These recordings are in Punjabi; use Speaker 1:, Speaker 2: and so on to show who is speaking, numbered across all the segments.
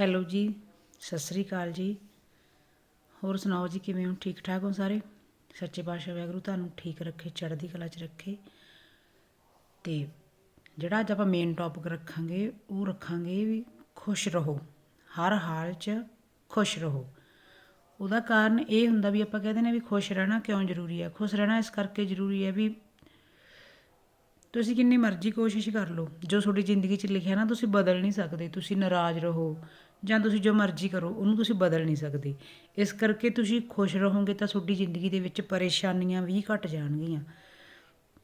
Speaker 1: ਹੈਲੋ ਜੀ, ਸਤਿ ਸ੍ਰੀ ਅਕਾਲ ਜੀ। ਹੋਰ ਸੁਣਾਓ ਜੀ, ਕਿਵੇਂ ਹੋ? ਠੀਕ ਠਾਕ ਹੋ ਸਾਰੇ? ਸੱਚੇ ਪਾਤਸ਼ਾਹ ਵਾਹਿਗੁਰੂ ਤੁਹਾਨੂੰ ਠੀਕ ਰੱਖੇ, ਚੜ੍ਹਦੀ ਕਲਾ 'ਚ ਰੱਖੇ। ਤੇ ਜਿਹੜਾ ਅੱਜ ਆਪਾਂ ਮੇਨ ਟੌਪਿਕ ਰੱਖਾਂਗੇ, ਉਹ ਰੱਖਾਂਗੇ ਵੀ ਖੁਸ਼ ਰਹੋ। ਹਰ ਹਾਲ 'ਚ ਖੁਸ਼ ਰਹੋ। ਉਹਦਾ ਕਾਰਨ ਇਹ ਹੁੰਦਾ ਵੀ ਆਪਾਂ ਕਹਿੰਦੇ ਨੇ ਵੀ ਖੁਸ਼ ਰਹਿਣਾ ਕਿਉਂ ਜ਼ਰੂਰੀ ਹੈ? ਖੁਸ਼ ਰਹਿਣਾ ਇਸ ਕਰਕੇ ਜ਼ਰੂਰੀ ਹੈ ਵੀ ਤੁਸੀਂ ਕਿੰਨੀ ਮਰਜ਼ੀ ਕੋਸ਼ਿਸ਼ ਕਰ ਲਓ। ਜੋ ਤੁਹਾਡੀ ਜ਼ਿੰਦਗੀ 'ਚ ਲਿਖਿਆ ਨਾ, ਤੁਸੀਂ ਬਦਲ ਨਹੀਂ ਸਕਦੇ। ਤੁਸੀਂ ਨਾਰਾਜ਼ ਰਹੋ ਜਾਂ ਤੁਸੀਂ ਜੋ ਮਰਜ਼ੀ ਕਰੋ, ਉਹਨੂੰ ਤੁਸੀਂ ਬਦਲ ਨਹੀਂ ਸਕਦੇ। ਇਸ ਕਰਕੇ ਤੁਸੀਂ ਖੁਸ਼ ਰਹੋਗੇ ਤਾਂ ਤੁਹਾਡੀ ਜ਼ਿੰਦਗੀ ਦੇ ਵਿੱਚ ਪਰੇਸ਼ਾਨੀਆਂ ਵੀ ਘਟ ਜਾਣਗੀਆਂ।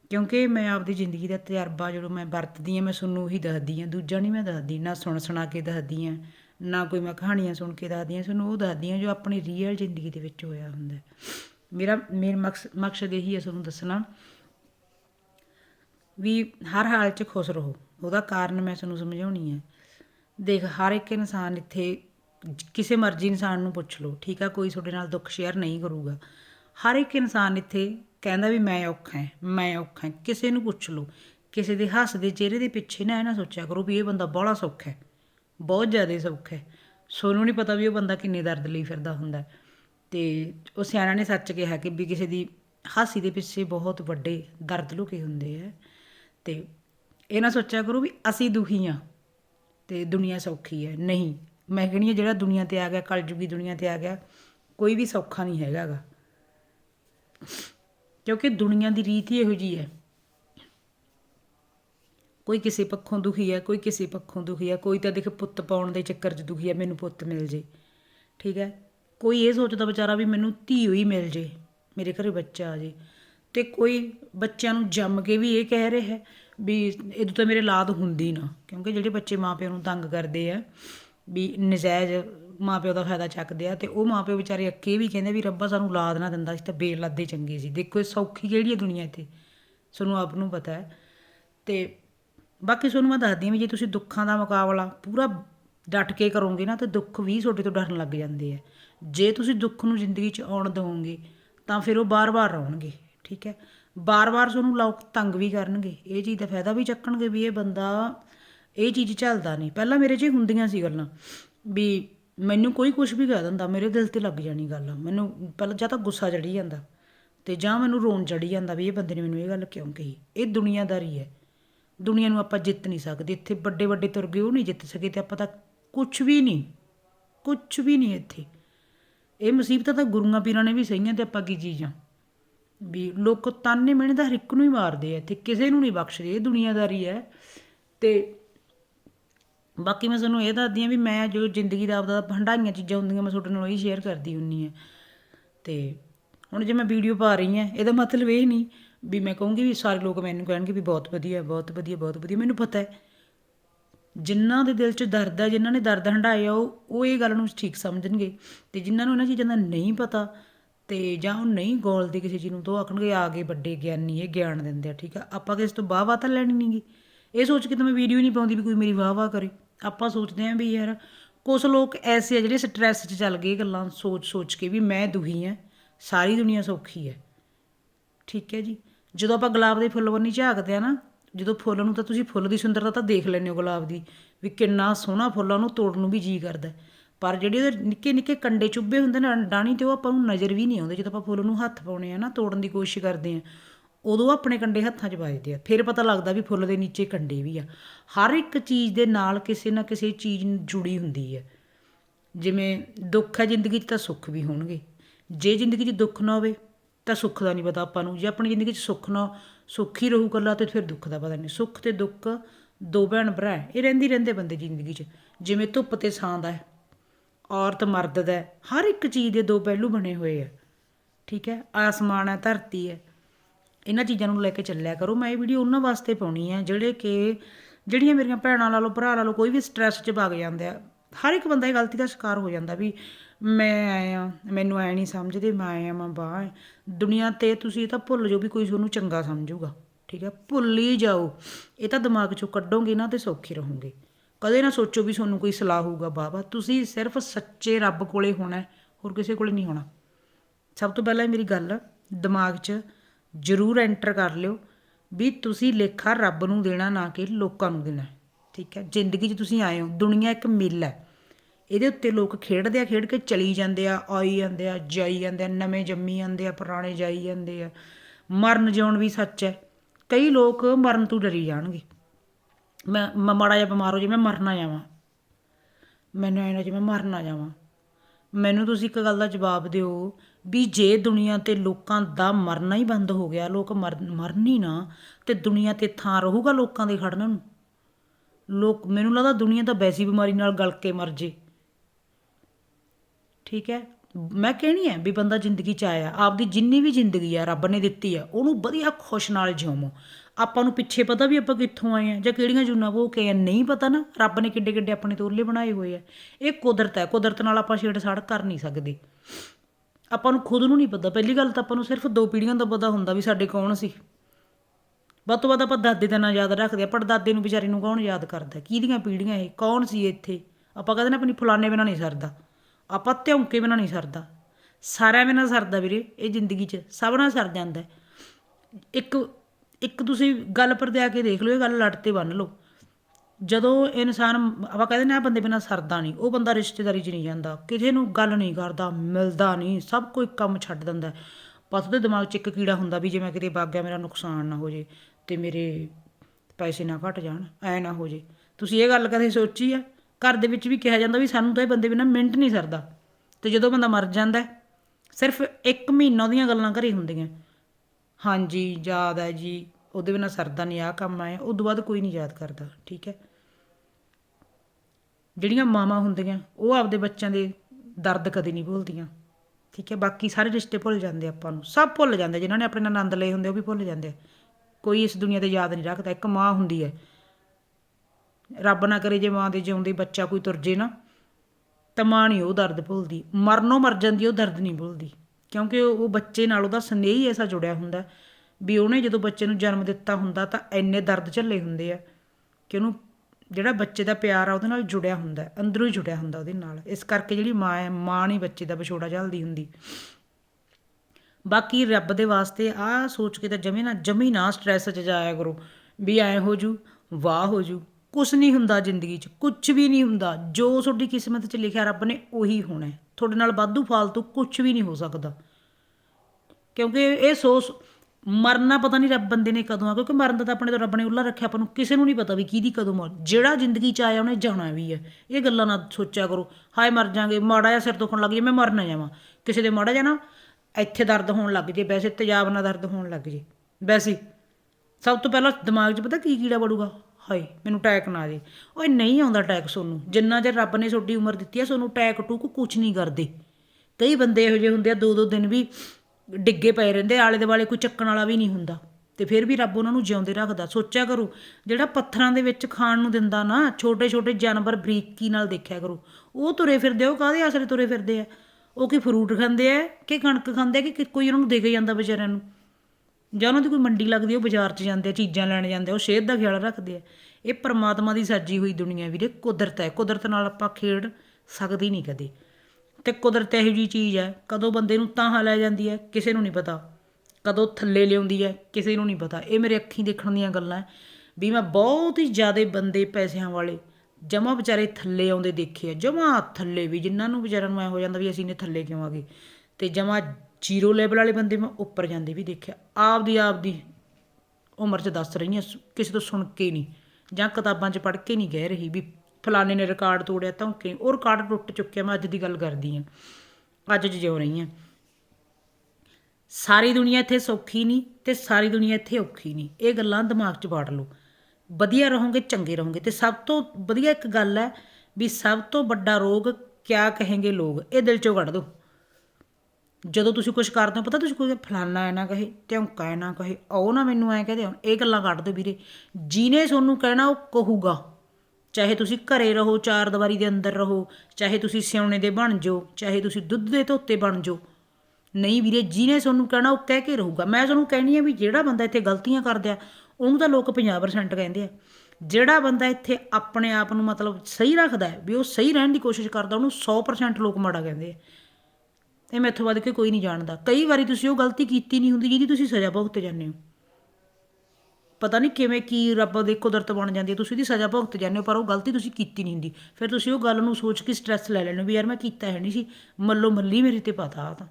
Speaker 1: ਕਿਉਂਕਿ ਮੈਂ ਆਪਦੀ ਜ਼ਿੰਦਗੀ ਦਾ ਤਜਰਬਾ ਜਦੋਂ ਮੈਂ ਵਰਤਦੀ ਹਾਂ, ਮੈਂ ਤੁਹਾਨੂੰ ਉਹੀ ਦੱਸਦੀ ਹਾਂ। ਦੂਜਾ ਨਹੀਂ ਮੈਂ ਦੱਸਦੀ, ਨਾ ਸੁਣ ਸੁਣਾ ਕੇ ਦੱਸਦੀ ਹਾਂ, ਨਾ ਕੋਈ ਮੈਂ ਕਹਾਣੀਆਂ ਸੁਣ ਕੇ ਦੱਸਦੀ ਹਾਂ। ਤੁਹਾਨੂੰ ਉਹ ਦੱਸਦੀ ਹਾਂ ਜੋ ਆਪਣੀ ਰੀਅਲ ਜ਼ਿੰਦਗੀ ਦੇ ਵਿੱਚ ਹੋਇਆ ਹੁੰਦਾ ਮੇਰਾ, ਮੇਨ ਮਕਸਦ ਮਕਸਦ ਇਹੀ ਹੈ ਤੁਹਾਨੂੰ ਦੱਸਣਾ ਵੀ ਹਰ ਹਾਲ 'ਚ ਖੁਸ਼ ਰਹੋ। ਉਹਦਾ ਕਾਰਨ ਮੈਂ ਤੁਹਾਨੂੰ ਸਮਝਾਉਣੀ ਹੈ ਦੇਖ, ਹਰ ਇੱਕ ਇਨਸਾਨ ਇੱਥੇ ਕਿਸੇ ਮਰਜ਼ੀ ਇਨਸਾਨ ਨੂੰ ਪੁੱਛ ਲਓ, ਠੀਕ ਆ? ਕੋਈ ਤੁਹਾਡੇ ਨਾਲ ਦੁੱਖ ਸ਼ੇਅਰ ਨਹੀਂ ਕਰੂਗਾ। ਹਰ ਇੱਕ ਇਨਸਾਨ ਇੱਥੇ ਕਹਿੰਦਾ ਵੀ ਮੈਂ ਔਖਾ ਹਾਂ ਮੈਂ ਔਖਾ ਹਾਂ ਕਿਸੇ ਨੂੰ ਪੁੱਛ ਲਓ। ਕਿਸੇ ਦੇ ਹੱਸਦੇ ਚਿਹਰੇ ਦੇ ਪਿੱਛੇ ਨਾ ਇਹ ਨਾ ਸੋਚਿਆ ਕਰੋ ਵੀ ਇਹ ਬੰਦਾ ਬੜਾ ਸੌਖਾ ਹੈ ਬਹੁਤ ਜ਼ਿਆਦਾ ਸੌਖਾ ਹੈ ਸੋਨੂੰ ਨਹੀਂ ਪਤਾ ਵੀ ਉਹ ਬੰਦਾ ਕਿੰਨੇ ਦਰਦ ਲਈ ਫਿਰਦਾ ਹੁੰਦਾ ਹੈ। ਤੇ ਉਹ ਸਿਆਣਾ ਨੇ ਸੱਚ ਕਿਹਾ ਕਿ ਵੀ ਕਿਸੇ ਦੀ ਹਾਸੀ ਦੇ ਪਿੱਛੇ ਬਹੁਤ ਵੱਡੇ ਦਰਦ ਲੁਕੇ ਹੁੰਦੇ ਆ ਤੇ ਇਹ ਨਾ ਸੋਚਿਆ ਕਰੋ ਵੀ ਅਸੀਂ ਦੁਖੀ ਹਾਂ ਅਤੇ ਦੁਨੀਆ ਸੌਖੀ ਹੈ। ਨਹੀਂ, ਮੈਂ ਕਹਿੰਦੀ ਹਾਂ ਜਿਹੜਾ ਦੁਨੀਆ ਤੇ ਆ ਗਿਆ, ਕਲਯੁਗੀ ਦੁਨੀਆ ਤੇ ਆ ਗਿਆ, ਕੋਈ ਵੀ ਸੌਖਾ ਨਹੀਂ ਹੈਗਾਗਾ ਕਿਉਂਕਿ ਦੁਨੀਆ ਦੀ ਰੀਤ ਹੀ ਇਹੋ ਜੀ ਹੈ। ਕੋਈ ਕਿਸੇ ਪੱਖੋਂ ਦੁਖੀ ਹੈ, ਕੋਈ ਕਿਸੇ ਪੱਖੋਂ ਦੁਖੀ ਹੈ, ਕੋਈ ਤਾਂ ਦੇਖ ਪੁੱਤ ਪਾਉਣ ਦੇ ਚੱਕਰ 'ਚ ਦੁਖੀ ਹੈ, ਮੈਨੂੰ ਪੁੱਤ ਮਿਲ ਜੇ। ਠੀਕ ਹੈ? ਕੋਈ ਇਹ ਸੋਚਦਾ ਵਿਚਾਰਾ ਵੀ ਮੈਨੂੰ ਧੀ ਹੋਈ ਮਿਲ ਜੇ, ਮੇਰੇ ਘਰੇ ਬੱਚਾ ਆ ਜੇ। ਅਤੇ ਕੋਈ ਬੱਚਿਆਂ ਨੂੰ ਜੰਮ ਕੇ ਵੀ ਇਹ ਕਹਿ ਰਿਹਾ ਹੈ ਵੀ ਇਹਦੋਂ ਤਾਂ ਮੇਰੇ ਔਲਾਦ ਹੁੰਦੀ ਨਾ, ਕਿਉਂਕਿ ਜਿਹੜੇ ਬੱਚੇ ਮਾਂ ਪਿਓ ਨੂੰ ਤੰਗ ਕਰਦੇ ਆ, ਵੀ ਨਜਾਇਜ਼ ਮਾਂ ਪਿਓ ਦਾ ਫਾਇਦਾ ਚੱਕਦੇ ਆ ਅਤੇ ਉਹ ਮਾਂ ਪਿਓ ਵਿਚਾਰੇ ਅੱਕੇ ਵੀ ਕਹਿੰਦੇ ਵੀ ਰੱਬਾ ਸਾਨੂੰ ਔਲਾਦ ਨਾ ਦਿੰਦਾ ਸੀ ਤਾਂ ਬੇਲਾਦੇ ਚੰਗੇ ਸੀ। ਦੇਖੋ ਇਹ ਸੌਖੀ ਕਿਹੜੀ ਹੈ ਦੁਨੀਆ ਇੱਥੇ? ਤੁਹਾਨੂੰ ਆਪ ਨੂੰ ਪਤਾ ਹੈ। ਤੇ ਬਾਕੀ ਤੁਹਾਨੂੰ ਮੈਂ ਦੱਸਦੀ ਹਾਂ ਵੀ ਜੇ ਤੁਸੀਂ ਦੁੱਖਾਂ ਦਾ ਮੁਕਾਬਲਾ ਪੂਰਾ ਡਟ ਕੇ ਕਰੋਗੇ ਨਾ, ਤਾਂ ਦੁੱਖ ਵੀ ਤੁਹਾਡੇ ਤੋਂ ਡਰਨ ਲੱਗ ਜਾਂਦੇ ਆ। ਜੇ ਤੁਸੀਂ ਦੁੱਖ ਨੂੰ ਜ਼ਿੰਦਗੀ 'ਚ ਆਉਣ ਦਿਓਗੇ ਤਾਂ ਫਿਰ ਉਹ ਬਾਰ-ਬਾਰ ਆਉਣਗੇ। ਠੀਕ ਹੈ। ਬਾਰ-ਬਾਰ ਤੁਹਾਨੂੰ ਲੋਕ ਤੰਗ ਵੀ ਕਰਨਗੇ। ਇਹ ਚੀਜ਼ ਦਾ ਫਾਇਦਾ ਵੀ ਚੱਕਣਗੇ ਵੀ ਇਹ ਬੰਦਾ ਇਹ ਚੀਜ਼ ਝੱਲਦਾ ਨਹੀਂ। ਪਹਿਲਾਂ ਮੇਰੇ 'ਚ ਇਹ ਹੁੰਦੀਆਂ ਸੀ ਗੱਲਾਂ ਵੀ ਮੈਨੂੰ ਕੋਈ ਕੁਝ ਵੀ ਕਹਿ ਦਿੰਦਾ, ਮੇਰੇ ਦਿਲ ਤੇ ਲੱਗ ਜਾਣੀ ਗੱਲ। ਮੈਨੂੰ ਪਹਿਲਾਂ ਜਾਂ ਤਾਂ ਗੁੱਸਾ ਚੜੀ ਜਾਂਦਾ ਤੇ ਜਾਂ ਮੈਨੂੰ ਰੋਣ ਚੜੀ ਜਾਂਦਾ ਵੀ ਇਹ ਬੰਦੇ ਨੇ ਮੈਨੂੰ ਇਹ ਗੱਲ ਕਿਉਂ ਕਹੀ? ਇਹ ਦੁਨੀਆਦਾਰੀ ਹੈ। ਦੁਨੀਆ ਨੂੰ ਆਪਾਂ ਜਿੱਤ ਨਹੀਂ ਸਕਦੇ। ਇੱਥੇ ਵੱਡੇ ਵੱਡੇ ਤੁਰਗੇ ਉਹ ਨਹੀਂ ਜਿੱਤ ਸਕੇ ਤੇ ਆਪਾਂ ਤਾਂ ਕੁਝ ਵੀ ਨਹੀਂ ਕੁਝ ਵੀ ਨਹੀਂ ਇੱਥੇ। ਇਹ ਮੁਸੀਬਤਾਂ ਤਾਂ ਗੁਰੂਆਂ ਪੀਰਾਂ ਨੇ ਵੀ ਸਹੀਆਂ ਤੇ ਆਪਾਂ ਕੀ ਚੀਜ਼ਾਂ ਵੀ ਲੋਕ ਤਾਨੇ ਮਿਹਣੇ ਦਾ ਹਰ ਇੱਕ ਨੂੰ ਹੀ ਮਾਰਦੇ ਆ, ਇੱਥੇ ਕਿਸੇ ਨੂੰ ਨਹੀਂ ਬਖਸ਼ਦੇ, ਇਹ ਦੁਨੀਆਦਾਰੀ ਹੈ। ਤੇ ਬਾਕੀ ਮੈਂ ਤੁਹਾਨੂੰ ਇਹ ਦੱਸਦੀ ਆ ਵੀ ਮੈਂ ਜੋ ਜ਼ਿੰਦਗੀ ਦਾ ਆਪਦਾ ਭੰਡਾਈਆਂ ਚੀਜ਼ਾਂ ਹੁੰਦੀਆਂ, ਮੈਂ ਤੁਹਾਡੇ ਨਾਲ ਉਹੀ ਸ਼ੇਅਰ ਕਰਦੀ ਹੁੰਨੀ ਆ ਤੇ ਹੁਣ ਜੇ ਮੈਂ ਵੀਡੀਓ ਪਾ ਰਹੀ ਹਾਂ, ਇਹਦਾ ਮਤਲਬ ਇਹ ਨਹੀਂ ਵੀ ਮੈਂ ਕਹੂੰਗੀ ਵੀ ਸਾਰੇ ਲੋਕ ਮੈਨੂੰ ਕਹਿਣਗੇ ਵੀ ਬਹੁਤ ਵਧੀਆ ਬਹੁਤ ਵਧੀਆ ਬਹੁਤ ਵਧੀਆ, ਮੈਨੂੰ ਪਤਾ ਹੈ। ਜਿਨ੍ਹਾਂ ਦੇ ਦਿਲ 'ਚ ਦਰਦ ਹੈ ਜਿਨ੍ਹਾਂ ਨੇ ਦਰਦ ਹੰਢਾਇਆ ਉਹ ਉਹ ਇਹ ਗੱਲ ਨੂੰ ਠੀਕ ਸਮਝਣਗੇ। ਤੇ ਜਿਨ੍ਹਾਂ ਨੂੰ ਇਹਨਾਂ ਚੀਜ਼ਾਂ ਦਾ ਨਹੀਂ ਪਤਾ ਅਤੇ ਜਾਂ ਉਹ ਨਹੀਂ ਗੋਲਦੇ ਕਿਸੇ ਚੀਜ਼ ਨੂੰ ਤਾਂ ਉਹ ਆਖਣਗੇ, ਆ ਗਏ ਵੱਡੇ ਗਿਆਨੀ, ਇਹ ਗਿਆਨ ਦਿੰਦੇ ਆ, ਠੀਕ ਆ। ਆਪਾਂ ਕਿਸੇ ਤੋਂ ਵਾਹ ਵਾਹ ਤਾਂ ਲੈਣੀ ਨਹੀਂਗੀ ਇਹ ਸੋਚ ਕੇ ਤਾਂ ਮੈਂ ਵੀਡੀਓ ਨਹੀਂ ਪਾਉਂਦੀ ਵੀ ਕੋਈ ਮੇਰੀ ਵਾਹ ਵਾਹ ਕਰੇ। ਆਪਾਂ ਸੋਚਦੇ ਆਂ ਵੀ ਯਾਰ ਕੁਝ ਲੋਕ ਐਸੇ ਆ ਜਿਹੜੇ ਸਟ੍ਰੈਸ 'ਚ ਚੱਲ ਗਏ ਗੱਲਾਂ ਸੋਚ ਸੋਚ ਕੇ ਵੀ ਮੈਂ ਦੁਖੀ ਆ, ਸਾਰੀ ਦੁਨੀਆ ਸੌਖੀ ਹੈ ਠੀਕ ਹੈ ਜੀ? ਜਦੋਂ ਆਪਾਂ ਗੁਲਾਬ ਦੇ ਫੁੱਲ ਬੰਨੀ ਝਾਕਦੇ ਆ ਨਾ, ਜਦੋਂ ਫੁੱਲ ਨੂੰ ਤਾਂ ਤੁਸੀਂ ਫੁੱਲ ਦੀ ਸੁੰਦਰਤਾ ਤਾਂ ਦੇਖ ਲੈਂਦੇ ਹੋ ਗੁਲਾਬ ਦੀ, ਵੀ ਕਿੰਨਾ ਸੋਹਣਾ ਫੁੱਲਾਂ ਨੂੰ ਤੋੜਨ ਨੂੰ ਵੀ ਜੀ ਕਰਦਾ ਪਰ ਜਿਹੜੇ ਉਹਦੇ ਨਿੱਕੇ ਨਿੱਕੇ ਕੰਡੇ ਚੁੱਭੇ ਹੁੰਦੇ ਨੇ ਡਾਣੀ ਤੇ ਉਹ ਆਪਾਂ ਨੂੰ ਨਜ਼ਰ ਵੀ ਨਹੀਂ ਆਉਂਦੇ ਜਦੋਂ ਆਪਾਂ ਫੁੱਲ ਨੂੰ ਹੱਥ ਪਾਉਣੇ ਆ ਨਾ ਤੋੜਨ ਦੀ ਕੋਸ਼ਿਸ਼ ਕਰਦੇ ਆ ਉਦੋਂ ਆਪਣੇ ਕੰਡੇ ਹੱਥਾਂ 'ਚ ਵੱਜਦੇ ਆ। ਫਿਰ ਪਤਾ ਲੱਗਦਾ ਵੀ ਫੁੱਲ ਦੇ ਨੀਚੇ ਕੰਡੇ ਵੀ ਆ। ਹਰ ਇੱਕ ਚੀਜ਼ ਦੇ ਨਾਲ ਕਿਸੇ ਨਾ ਕਿਸੇ ਚੀਜ਼ ਜੁੜੀ ਹੁੰਦੀ ਹੈ ਜਿਵੇਂ ਦੁੱਖ ਹੈ ਜ਼ਿੰਦਗੀ 'ਚ ਤਾਂ ਸੁੱਖ ਵੀ ਹੋਣਗੇ। ਜੇ ਜ਼ਿੰਦਗੀ 'ਚ ਦੁੱਖ ਨਾ ਹੋਵੇ ਤਾਂ ਸੁੱਖ ਦਾ ਨਹੀਂ ਪਤਾ ਆਪਾਂ ਨੂੰ। ਜੇ ਆਪਣੀ ਜ਼ਿੰਦਗੀ 'ਚ ਸੁੱਖ ਨਾ ਸੁੱਖ ਹੀ ਰਹੂ ਕੱਲਾ ਤੇ ਫਿਰ ਦੁੱਖ ਦਾ ਪਤਾ ਨਹੀਂ। ਸੁੱਖ ਤੇ ਦੁੱਖ ਦੋ ਭੈਣ ਭਰਾ ਹੈ, ਇਹ ਰਹਿੰਦੀ ਰਹਿੰਦੇ ਬੰਦੇ ਜ਼ਿੰਦਗੀ 'ਚ। ਜਿਵੇਂ ਧੁੱਪ ਤੇ ਛਾਂ ਦਾ ਹੈ ਔਰਤ ਮਰਦ ਦਾ ਹੈ, ਹਰ ਇੱਕ ਚੀਜ਼ ਦੇ ਦੋ ਪਹਿਲੂ ਬਣੇ ਹੋਏ ਆ। ਠੀਕ ਹੈ? ਆਸਮਾਨ ਹੈ ਧਰਤੀ ਹੈ। ਇਹਨਾਂ ਚੀਜ਼ਾਂ ਨੂੰ ਲੈ ਕੇ ਚੱਲਿਆ ਕਰੋ। ਮੈਂ ਇਹ ਵੀਡੀਓ ਉਹਨਾਂ ਵਾਸਤੇ ਪਾਉਣੀ ਹੈ ਜਿਹੜੇ ਕਿ ਜਿਹੜੀਆਂ ਮੇਰੀਆਂ ਭੈਣਾਂ ਲਾ ਲਓ ਭਰਾ ਲਾ ਲਓ ਕੋਈ ਵੀ ਸਟ੍ਰੈਸ 'ਚ ਵਗ ਜਾਂਦੇ ਆ ਹਰ ਇੱਕ ਬੰਦਾ ਇਹ ਗਲਤੀ ਦਾ ਸ਼ਿਕਾਰ ਹੋ ਜਾਂਦਾ ਵੀ ਮੈਂ ਆਇਆ ਮੈਨੂੰ ਐ ਨਹੀਂ ਸਮਝਦੇ ਮੈਂ ਆਇਆ ਮੈਂ ਬਾਹਰ ਦੁਨੀਆ ਤੇ ਤੁਸੀਂ ਇਹ ਤਾਂ ਭੁੱਲ ਜਾਓ ਵੀ ਕੋਈ ਤੁਹਾਨੂੰ ਚੰਗਾ ਸਮਝੂਗਾ। ਠੀਕ ਹੈ? ਭੁੱਲ ਹੀ ਜਾਓ। ਇਹ ਤਾਂ ਦਿਮਾਗ 'ਚੋਂ ਕੱਢੋਗੇ ਨਾ ਤੇ ਸੌਖੇ ਰਹੋਗੇ। ਕਦੇ ਨਾ ਸੋਚੋ ਵੀ ਤੁਹਾਨੂੰ ਕੋਈ ਸਲਾਹ ਹੋਊਗਾ ਬਾਬਾ ਤੁਸੀਂ ਸਿਰਫ ਸੱਚੇ ਰੱਬ ਕੋਲੇ ਹੋਣਾ ਹੋਰ ਕਿਸੇ ਕੋਲੇ ਨਹੀਂ ਹੋਣਾ। ਸਭ ਤੋਂ ਪਹਿਲਾਂ ਮੇਰੀ ਗੱਲ ਦਿਮਾਗ 'ਚ ਜ਼ਰੂਰ ਐਂਟਰ ਕਰ ਲਿਓ ਵੀ ਤੁਸੀਂ ਲੇਖਾ ਰੱਬ ਨੂੰ ਦੇਣਾ ਨਾ ਕਿ ਲੋਕਾਂ ਨੂੰ ਦੇਣਾ ਠੀਕ ਹੈ? ਜ਼ਿੰਦਗੀ 'ਚ ਤੁਸੀਂ ਆਏ ਹੋ, ਦੁਨੀਆ ਇੱਕ ਮਿੱਲ ਹੈ। ਇਹਦੇ ਉੱਤੇ ਲੋਕ ਖੇਡਦੇ ਆ, ਖੇਡ ਕੇ ਚਲੀ ਜਾਂਦੇ ਆ, ਆਈ ਜਾਂਦੇ ਆ, ਜਾਈ ਜਾਂਦੇ ਆ, ਨਵੇਂ ਜੰਮੀ ਜਾਂਦੇ ਆ, ਪੁਰਾਣੇ ਜਾਈ ਜਾਂਦੇ ਆ। ਮਰਨ ਜਿਉਣ ਵੀ ਸੱਚ ਹੈ। ਕਈ ਲੋਕ ਮਰਨ ਤੋਂ ਡਰੀ ਜਾਣਗੇ। ਮੈਂ ਮੈਂ ਮਾੜਾ ਜਿਹਾ ਬਿਮਾਰ ਹੋ ਜੇ, ਮੈਂ ਮਰਨਾ ਜਾਵਾਂ। ਮੈਨੂੰ ਐਂ ਨਾ ਜਿਵੇਂ ਮਰ ਨਾ ਜਾਵਾਂ। ਮੈਨੂੰ ਤੁਸੀਂ ਇੱਕ ਗੱਲ ਦਾ ਜਵਾਬ ਦਿਓ ਵੀ ਜੇ ਦੁਨੀਆ ਤੇ ਲੋਕਾਂ ਦਾ ਮਰਨਾ ਹੀ ਬੰਦ ਹੋ ਗਿਆ, ਲੋਕ ਮਰ, ਮਰਨ ਹੀ ਨਾ, ਤੇ ਦੁਨੀਆ ਤੇ ਥਾਂ ਰਹੂਗਾ ਲੋਕਾਂ ਦੇ ਖੜਨ ਨੂੰ? ਲੋਕ, ਮੈਨੂੰ ਲੱਗਦਾ ਦੁਨੀਆ ਤਾਂ ਵੈਸੀ ਬਿਮਾਰੀ ਨਾਲ ਗਲ ਕੇ ਮਰ ਜੇ। ਠੀਕ ਹੈ? ਮੈਂ ਕਹਿਣੀ ਹੈ ਵੀ ਬੰਦਾ ਜ਼ਿੰਦਗੀ ਚ ਆਇਆ, ਆਪਦੀ ਜਿੰਨੀ ਵੀ ਜ਼ਿੰਦਗੀ ਆ, ਰੱਬ ਨੇ ਦਿੱਤੀ ਆ, ਉਹਨੂੰ ਵਧੀਆ ਖੁਸ਼ ਨਾਲ ਜਿਉਮੋ ਆਪਾਂ ਨੂੰ ਪਿੱਛੇ ਪਤਾ ਵੀ ਆਪਾਂ ਕਿੱਥੋਂ ਆਏ ਆ, ਜਾਂ ਕਿਹੜੀਆਂ ਜੂਨਾਂ ਭੋਗ ਕੇ ਨਹੀਂ ਪਤਾ ਨਾ, ਰੱਬ ਨੇ ਕਿੱਡੇ ਕਿੱਡੇ ਆਪਣੇ ਤੋਲੇ ਬਣਾਏ ਹੋਏ ਆ। ਇਹ ਕੁਦਰਤ ਹੈ ਕੁਦਰਤ ਨਾਲ ਆਪਾਂ ਛੇੜਛਾੜ ਕਰ ਨਹੀਂ ਸਕਦੇ। ਆਪਾਂ ਨੂੰ ਖੁਦ ਨੂੰ ਨਹੀਂ ਪਤਾ, ਪਹਿਲੀ ਗੱਲ ਤਾਂ ਆਪਾਂ ਨੂੰ ਸਿਰਫ ਦੋ ਪੀੜ੍ਹੀਆਂ ਦਾ ਪਤਾ ਹੁੰਦਾ ਵੀ ਸਾਡੇ ਕੌਣ ਸੀ। ਵੱਧ ਤੋਂ ਵੱਧ ਆਪਾਂ ਦਾਦੇ ਦਾ ਨਾਂ ਯਾਦ ਰੱਖਦੇ ਆ, ਪਰ ਦਾਦੇ ਨੂੰ ਵਿਚਾਰੀ ਨੂੰ ਕੌਣ ਯਾਦ ਕਰਦਾ, ਕਿਹਦੀਆਂ ਪੀੜ੍ਹੀਆਂ ਇਹ, ਕੌਣ ਸੀ ਇੱਥੇ? ਆਪਾਂ ਕਹਿੰਦੇ ਨਾ ਆਪਣੀ ਫਲਾਣੇ ਬਿਨਾਂ ਨਹੀਂ ਸਰਦਾ, ਆਪਾਂ ਧਿਉਂਕੇ ਬਿਨਾਂ ਨਹੀਂ ਸਰਦਾ। ਸਾਰਿਆਂ ਬਿਨਾਂ ਸਰਦਾ ਵੀਰੇ, ਇਹ ਜ਼ਿੰਦਗੀ 'ਚ ਸਭ ਨਾਲ ਸਰ ਜਾਂਦਾ। ਇੱਕ ਇੱਕ ਤੁਸੀਂ ਗੱਲ ਪਰ ਦੇ ਆ ਕੇ ਦੇਖ ਲਓ, ਇਹ ਗੱਲ ਲੜ ਤੇ ਬੰਨ ਲਓ। ਜਦੋਂ ਇਨਸਾਨ, ਆਪਾਂ ਕਹਿੰਦੇ ਨੇ ਆ ਬੰਦੇ ਬਿਨਾਂ ਸਰਦਾ ਨਹੀਂ, ਉਹ ਬੰਦਾ ਰਿਸ਼ਤੇਦਾਰੀ 'ਚ ਨਹੀਂ ਜਾਂਦਾ, ਕਿਸੇ ਨੂੰ ਗੱਲ ਨਹੀਂ ਕਰਦਾ, ਮਿਲਦਾ ਨਹੀਂ, ਸਭ ਕੋਈ ਕੰਮ ਛੱਡ ਦਿੰਦਾ ਹੈ। ਬਸ ਉਹਦੇ ਦਿਮਾਗ 'ਚ ਇੱਕ ਕੀੜਾ ਹੁੰਦਾ ਵੀ ਜੇ ਮੈਂ ਕਿਤੇ ਵਗ ਗਿਆ, ਮੇਰਾ ਨੁਕਸਾਨ ਨਾ ਹੋ ਜੇ ਤੇ ਮੇਰੇ ਪੈਸੇ ਨਾ ਘਟ ਜਾਣ, ਐ ਨਾ ਹੋ ਜੇ। ਤੁਸੀਂ ਇਹ ਗੱਲ ਕਦੇ ਸੋਚੀ ਆ? ਘਰ ਦੇ ਵਿੱਚ ਵੀ ਕਿਹਾ ਜਾਂਦਾ ਵੀ ਸਾਨੂੰ ਤਾਂ ਇਹ ਬੰਦੇ ਬਿਨਾਂ ਮਿੰਟ ਨਹੀਂ ਸਰਦਾ। ਤੇ ਜਦੋਂ ਬੰਦਾ ਮਰ ਜਾਂਦਾ ਸਿਰਫ 1 ਮਹੀਨਾ ਉਹਦੀਆਂ ਗੱਲਾਂ ਘਰੇ ਹੁੰਦੀਆਂ। ਹਾਂਜੀ, ਯਾਦ ਹੈ ਜੀ। ਉਹਦੇ ਬਿਨਾਂ ਸਰਦਾ ਨਹੀਂ ਆ ਕੰਮ ਆਇਆ। ਉਦੋਂ ਬਾਅਦ ਕੋਈ ਨਹੀਂ ਯਾਦ ਕਰਦਾ, ਠੀਕ ਹੈ? ਜਿਹੜੀਆਂ ਮਾਵਾਂ ਹੁੰਦੀਆਂ, ਉਹ ਆਪਦੇ ਬੱਚਿਆਂ ਦੇ ਦਰਦ ਕਦੇ ਨਹੀਂ ਭੁੱਲਦੀਆਂ, ਠੀਕ ਹੈ? ਬਾਕੀ ਸਾਰੇ ਰਿਸ਼ਤੇ ਭੁੱਲ ਜਾਂਦੇ ਆਪਾਂ ਨੂੰ। ਸਭ ਭੁੱਲ ਜਾਂਦੇ। ਜਿਨ੍ਹਾਂ ਨੇ ਆਪਣੇ ਨਾਲ ਆਨੰਦ ਲਏ ਹੁੰਦੇ, ਉਹ ਵੀ ਭੁੱਲ ਜਾਂਦੇ ਕੋਈ ਇਸ ਦੁਨੀਆ ਤੇ ਯਾਦ ਨਹੀਂ ਰੱਖਦਾ। ਇੱਕ ਮਾਂ ਹੁੰਦੀ ਹੈ। ਰੱਬ ਨਾ ਕਰੇ ਜੇ ਮਾਂ ਦੇ ਜਿਉਂਦੇ ਬੱਚਾ ਕੋਈ ਤੁਰ ਜੇ ਨਾ, ਤਾਂ ਮਾਂ ਨਹੀਂ ਉਹ ਦਰਦ ਭੁੱਲਦੀ। ਮਰਨੋਂ ਮਰ ਜਾਂਦੀ, ਉਹ ਦਰਦ ਨਹੀਂ ਭੁੱਲਦੀ। ਕਿਉਂਕਿ ਉਹ ਬੱਚੇ ਨਾਲ ਉਹਦਾ ਸਨੇਹ ਐਸਾ ਜੁੜਿਆ ਹੁੰਦਾ ਵੀ ਉਹਨੇ ਜਦੋਂ ਬੱਚੇ ਨੂੰ ਜਨਮ ਦਿੱਤਾ ਹੁੰਦਾ ਤਾਂ ਐਨੇ ਦਰਦ ਝੱਲੇ ਹੁੰਦੇ ਆ ਕਿ ਉਹਨੂੰ ਜਿਹੜਾ ਬੱਚੇ ਦਾ ਪਿਆਰ ਆ ਉਹਦੇ ਨਾਲ ਜੁੜਿਆ ਹੁੰਦਾ ਅੰਦਰੋਂ ਹੀ ਜੁੜਿਆ ਹੁੰਦਾ ਉਹਦੇ ਨਾਲ। ਇਸ ਕਰਕੇ ਜਿਹੜੀ ਮਾਂ ਹੈ, ਮਾਂ ਨਹੀਂ ਬੱਚੇ ਦਾ ਵਿਛੋੜਾ ਝੱਲਦੀ ਹੁੰਦੀ। ਬਾਕੀ ਰੱਬ ਦੇ ਵਾਸਤੇ ਆਹ ਸੋਚ ਕੇ ਤਾਂ ਜਮੇ ਨਾ, ਜਮੀ ਨਾ ਸਟ੍ਰੈਸ 'ਚ ਜਾਇਆ ਕਰੋ ਵੀ ਐ ਹੋ ਜੂ, ਵਾਹ ਹੋ ਜੂ, ਕੁਛ ਨਹੀਂ ਹੁੰਦਾ ਜ਼ਿੰਦਗੀ 'ਚ ਕੁਝ ਵੀ ਨਹੀਂ ਹੁੰਦਾ, ਜੋ ਤੁਹਾਡੀ ਕਿਸਮਤ 'ਚ ਲਿਖਿਆ ਰੱਬ ਨੇ ਉਹੀ ਹੋਣਾ ਤੁਹਾਡੇ ਨਾਲ ਵਾਧੂ ਫਾਲਤੂ ਕੁਝ ਵੀ ਨਹੀਂ ਹੋ ਸਕਦਾ। ਕਿਉਂਕਿ ਇਹ ਸੋਚ ਮਰਨਾ ਪਤਾ ਨਹੀਂ ਰੱਬ ਬੰਦੇ ਨੇ ਕਦੋਂ ਆ, ਕਿਉਂਕਿ ਮਰਨ ਦਾ ਤਾਂ ਆਪਣੇ ਤੋਂ ਰੱਬ ਨੇ ਉੱਲਾ ਰੱਖਿਆ, ਆਪਾਂ ਨੂੰ ਕਿਸੇ ਨੂੰ ਨਹੀਂ ਪਤਾ ਵੀ ਕਿਹਦੀ ਕਦੋਂ ਮਰ, ਜਿਹੜਾ ਜ਼ਿੰਦਗੀ 'ਚ ਆਇਆ ਉਹਨੇ ਜਾਣਾ ਵੀ ਹੈ। ਇਹ ਗੱਲਾਂ ਨਾ ਸੋਚਿਆ ਕਰੋ। ਹਾਏ ਮਰ ਜਾਾਂਗੇ, ਮਾੜਾ ਜਿਹਾ ਸਿਰ ਦੁਖਣ ਲੱਗ ਜੇ ਮੈਂ ਮਰ ਨਾ ਜਾਵਾਂ। ਕਿਸੇ ਦੇ ਮਾੜਾ ਜਿਹਾ ਨਾ ਇੱਥੇ ਦਰਦ ਹੋਣ ਲੱਗ ਜੇ, ਵੈਸੇ ਤੇਜ਼ਾਬ ਨਾਲ ਦਰਦ ਹੋਣ ਲੱਗ ਜੇ। ਵੈਸੇ ਸਭ ਤੋਂ ਪਹਿਲਾਂ ਦਿਮਾਗ 'ਚ ਪਤਾ ਕੀ ਕੀੜਾ ਵੜੂਗਾ? ਹਾਏ ਮੈਨੂੰ ਟੈਕ ਨਾ ਆ ਜੇ ਓਏ ਨਹੀਂ ਆਉਂਦਾ ਟੈਕ ਸੋਨੂੰ। ਜਿੰਨਾ ਚਿਰ ਰੱਬ ਨੇ ਤੁਹਾਡੀ ਉਮਰ ਦਿੱਤੀ ਹੈ ਸੋਨੂੰ ਟੈਕ ਟੂਕ ਕੁਝ ਨਹੀਂ ਕਰਦੇ। ਕਈ ਬੰਦੇ ਇਹੋ ਜਿਹੇ ਹੁੰਦੇ ਆ ਦੋ ਦੋ ਦਿਨ ਵੀ ਡਿੱਗੇ ਪਏ ਰਹਿੰਦੇ ਆਲੇ ਦੁਆਲੇ ਕੋਈ ਚੱਕਣ ਵਾਲਾ ਵੀ ਨਹੀਂ ਹੁੰਦਾ। ਤੇ ਫਿਰ ਵੀ ਰੱਬ ਉਹਨਾਂ ਨੂੰ ਜਿਉਂਦੇ ਰੱਖਦਾ। ਸੋਚਿਆ ਕਰੋ ਜਿਹੜਾ ਪੱਥਰਾਂ ਦੇ ਵਿੱਚ ਖਾਣ ਨੂੰ ਦਿੰਦਾ ਨਾ ਛੋਟੇ ਛੋਟੇ ਜਾਨਵਰ ਬਰੀਕੀ ਨਾਲ ਦੇਖਿਆ ਕਰੋ। ਉਹ ਤੁਰੇ ਫਿਰਦੇ ਆ, ਉਹ ਕਾਹਦੇ ਆਸਰੇ ਤੁਰੇ ਫਿਰਦੇ ਆ? ਉਹ ਕੀ ਫਰੂਟ ਖਾਂਦੇ ਆ ਕਿ ਕਣਕ ਖਾਂਦੇ ਆ ਕਿ ਕੋਈ ਉਹਨਾਂ ਨੂੰ ਦੇ ਕੇ ਜਾਂਦਾ ਵਿਚਾਰਿਆਂ ਨੂੰ? ਜਾਂ ਉਹਨਾਂ ਦੀ ਕੋਈ ਮੰਡੀ ਲੱਗਦੀ ਉਹ ਬਾਜ਼ਾਰ 'ਚ ਜਾਂਦੇ ਆ, ਚੀਜ਼ਾਂ ਲੈਣ ਜਾਂਦੇ ਆ, ਉਹ ਸਿਹਤ ਦਾ ਖਿਆਲ ਰੱਖਦੇ ਆ। ਇਹ ਪਰਮਾਤਮਾ ਦੀ ਸਾਜੀ ਹੋਈ ਦੁਨੀਆ ਵੀਰੇ, ਕੁਦਰਤ ਹੈ। ਕੁਦਰਤ ਨਾਲ ਆਪਾਂ ਖੇਡ ਸਕਦੇ ਨਹੀਂ ਕਦੇ। ਤੇ ਕੁਦਰਤ ਇਹੋ ਜੀ ਚੀਜ਼ ਹੈ, ਕਦੋਂ ਬੰਦੇ ਨੂੰ ਤਾਂ ਲੈ ਜਾਂਦੀ ਹੈ, ਕਿਸੇ ਨੂੰ ਨਹੀਂ ਪਤਾ। ਕਦੋਂ ਥੱਲੇ ਲਿਆਉਂਦੀ ਹੈ, ਕਿਸੇ ਨੂੰ ਨਹੀਂ ਪਤਾ। ਇਹ ਮੇਰੇ ਅੱਖੀਂ ਦੇਖਣ ਦੀਆਂ ਗੱਲਾਂ ਹੈ। ਵੀ ਮੈਂ ਬਹੁਤ ਹੀ ਜ਼ਿਆਦਾ ਬੰਦੇ ਪੈਸਿਆਂ ਵਾਲੇ, ਜਮਾ ਵਿਚਾਰੇ ਥੱਲੇ ਆਉਂਦੇ ਦੇਖੇ ਆ। ਜਮਾ ਥੱਲੇ ਵੀ, ਜਿਨ੍ਹਾਂ ਨੂੰ ਵਿਚਾਰਿਆਂ ਨੂੰ ਐ ਹੋ ਜਾਂਦਾ ਵੀ ਅਸੀਂ ਨੇ ਥੱਲੇ ਕਿਉਂ ਆ ਗਏ? ਤੇ ਜਮਾ ਜ਼ੀਰੋ ਲੈਵਲ ਵਾਲੇ ਬੰਦੇ ਮੈਂ ਉੱਪਰ ਜਾਂਦੇ ਵੀ ਦੇਖਿਆ। ਆਪਦੀ ਆਪਦੀ ਉਮਰ 'ਚ ਦੱਸ ਰਹੀ ਹਾਂ ਕਿਸੇ ਤੋਂ ਸੁਣ ਕੇ ਨਹੀਂ। ਜਾਂ ਕਿਤਾਬਾਂ 'ਚ ਪੜ੍ਹ ਕੇ ਨਹੀਂ ਕਹਿ ਰਹੀ ਵੀ ਫਲਾਣੇ ਨੇ ਰਿਕਾਰਡ ਤੋੜਿਆ ਤਾਂ ਕਿ ਉਹ ਰਿਕਾਰਡ ਟੁੱਟ ਚੁੱਕਿਆ ਮੈਂ ਅੱਜ ਦੀ ਗੱਲ ਕਰਦੀ ਹਾਂ। ਅੱਜ 'ਚ ਜਿਉ ਰਹੀ ਹਾਂ। ਸਾਰੀ ਦੁਨੀਆ ਇੱਥੇ ਸੌਖੀ ਨਹੀਂ ਤੇ ਸਾਰੀ ਦੁਨੀਆ ਇੱਥੇ ਔਖੀ ਨਹੀਂ। ਇਹ ਗੱਲਾਂ ਦਿਮਾਗ 'ਚ ਬਾੜ ਲਓ। ਵਧੀਆ ਰਹੋਗੇ, ਚੰਗੇ ਰਹੋਗੇ। ਤੇ ਸਭ ਤੋਂ ਵਧੀਆ ਇੱਕ ਗੱਲ ਹੈ ਵੀ ਸਭ ਤੋਂ ਵੱਡਾ ਰੋਗ ਕਿਆ ਕਹੇਂਗੇ ਲੋਕ? ਇਹ ਦਿਲ 'ਚੋਂ ਕੱਢ ਦਿਓ ਜਦੋਂ ਤੁਸੀਂ ਕੁਝ ਕਰਦੇ ਹੋ, ਪਤਾ ਤੁਸੀਂ ਕੋਈ ਫਲਾਨਾ ਹੈ ਨਾ ਕਹੇ ਧਿਉਂਕਾ ਹੈ ਨਾ ਕਹੇ, ਉਹ ਨਾ ਮੈਨੂੰ ਐ ਕਹਦੇ ਇਹ ਗੱਲਾਂ ਕੱਢ ਦਿਓ ਵੀਰੇ। ਜਿਹਨੇ ਤੁਹਾਨੂੰ ਕਹਿਣਾ, ਉਹ ਕਹੂਗਾ। ਚਾਹੇ ਤੁਸੀਂ ਘਰੇ ਰਹੋ, ਚਾਰ ਦੀਵਾਰੀ ਦੇ ਅੰਦਰ ਰਹੋ, ਚਾਹੇ ਤੁਸੀਂ ਸਿਉਣੇ ਦੇ ਬਣ ਜਾਓ, ਚਾਹੇ ਤੁਸੀਂ ਦੁੱਧ ਦੇ ਧੋਤੇ ਬਣ ਜਾਓ। ਨਹੀਂ ਵੀਰੇ, ਜਿਹਨੇ ਤੁਹਾਨੂੰ ਕਹਿਣਾ, ਉਹ ਕਹਿ ਕੇ ਰਹੂਗਾ। ਮੈਂ ਤੁਹਾਨੂੰ ਕਹਿਣੀ ਆ ਵੀ ਜਿਹੜਾ ਬੰਦਾ ਇੱਥੇ ਗਲਤੀਆਂ ਕਰਦਾ ਉਹਨੂੰ ਤਾਂ ਲੋਕ 50% ਕਹਿੰਦੇ ਆ। ਜਿਹੜਾ ਬੰਦਾ ਇੱਥੇ ਆਪਣੇ ਆਪ ਨੂੰ ਮਤਲਬ ਸਹੀ ਰੱਖਦਾ ਵੀ ਉਹ ਸਹੀ ਰਹਿਣ ਦੀ ਕੋਸ਼ਿਸ਼ ਕਰਦਾ, ਉਹਨੂੰ 100% ਲੋਕ ਮਾੜਾ ਕਹਿੰਦੇ ਆ। ਇਹ ਮੈਥੋਂ ਵੱਧ ਕੇ ਕੋਈ ਨਹੀਂ ਜਾਣਦਾ। ਕਈ ਵਾਰੀ ਤੁਸੀਂ ਉਹ ਗਲਤੀ ਕੀਤੀ ਨਹੀਂ ਹੁੰਦੀ ਜਿਹਦੀ ਤੁਸੀਂ ਸਜ਼ਾ ਭੁਗਤ ਜਾਂਦੇ ਹੋ। ਪਤਾ ਨਹੀਂ ਕਿਵੇਂ ਕੀ ਰੱਬ ਦੇ ਕੁਦਰਤ ਬਣ ਜਾਂਦੀ ਹੈ। ਤੁਸੀਂ ਉਹਦੀ ਸਜ਼ਾ ਭੁਗਤ ਜਾਂਦੇ ਹੋ, ਪਰ ਉਹ ਗਲਤੀ ਤੁਸੀਂ ਕੀਤੀ ਨਹੀਂ ਹੁੰਦੀ। ਫਿਰ ਤੁਸੀਂ ਉਹ ਗੱਲ ਨੂੰ ਸੋਚ ਕੇ ਸਟ੍ਰੈਸ ਲੈ ਲੈਂਦੇ ਹੋ ਵੀ ਯਾਰ ਮੈਂ ਕੀਤਾ ਹੈ ਨਹੀਂ ਸੀ। ਮੱਲੋ ਮੱਲੀ ਮੇਰੇ ਤੇ ਪਤਾ ਆ ਤਾਂ।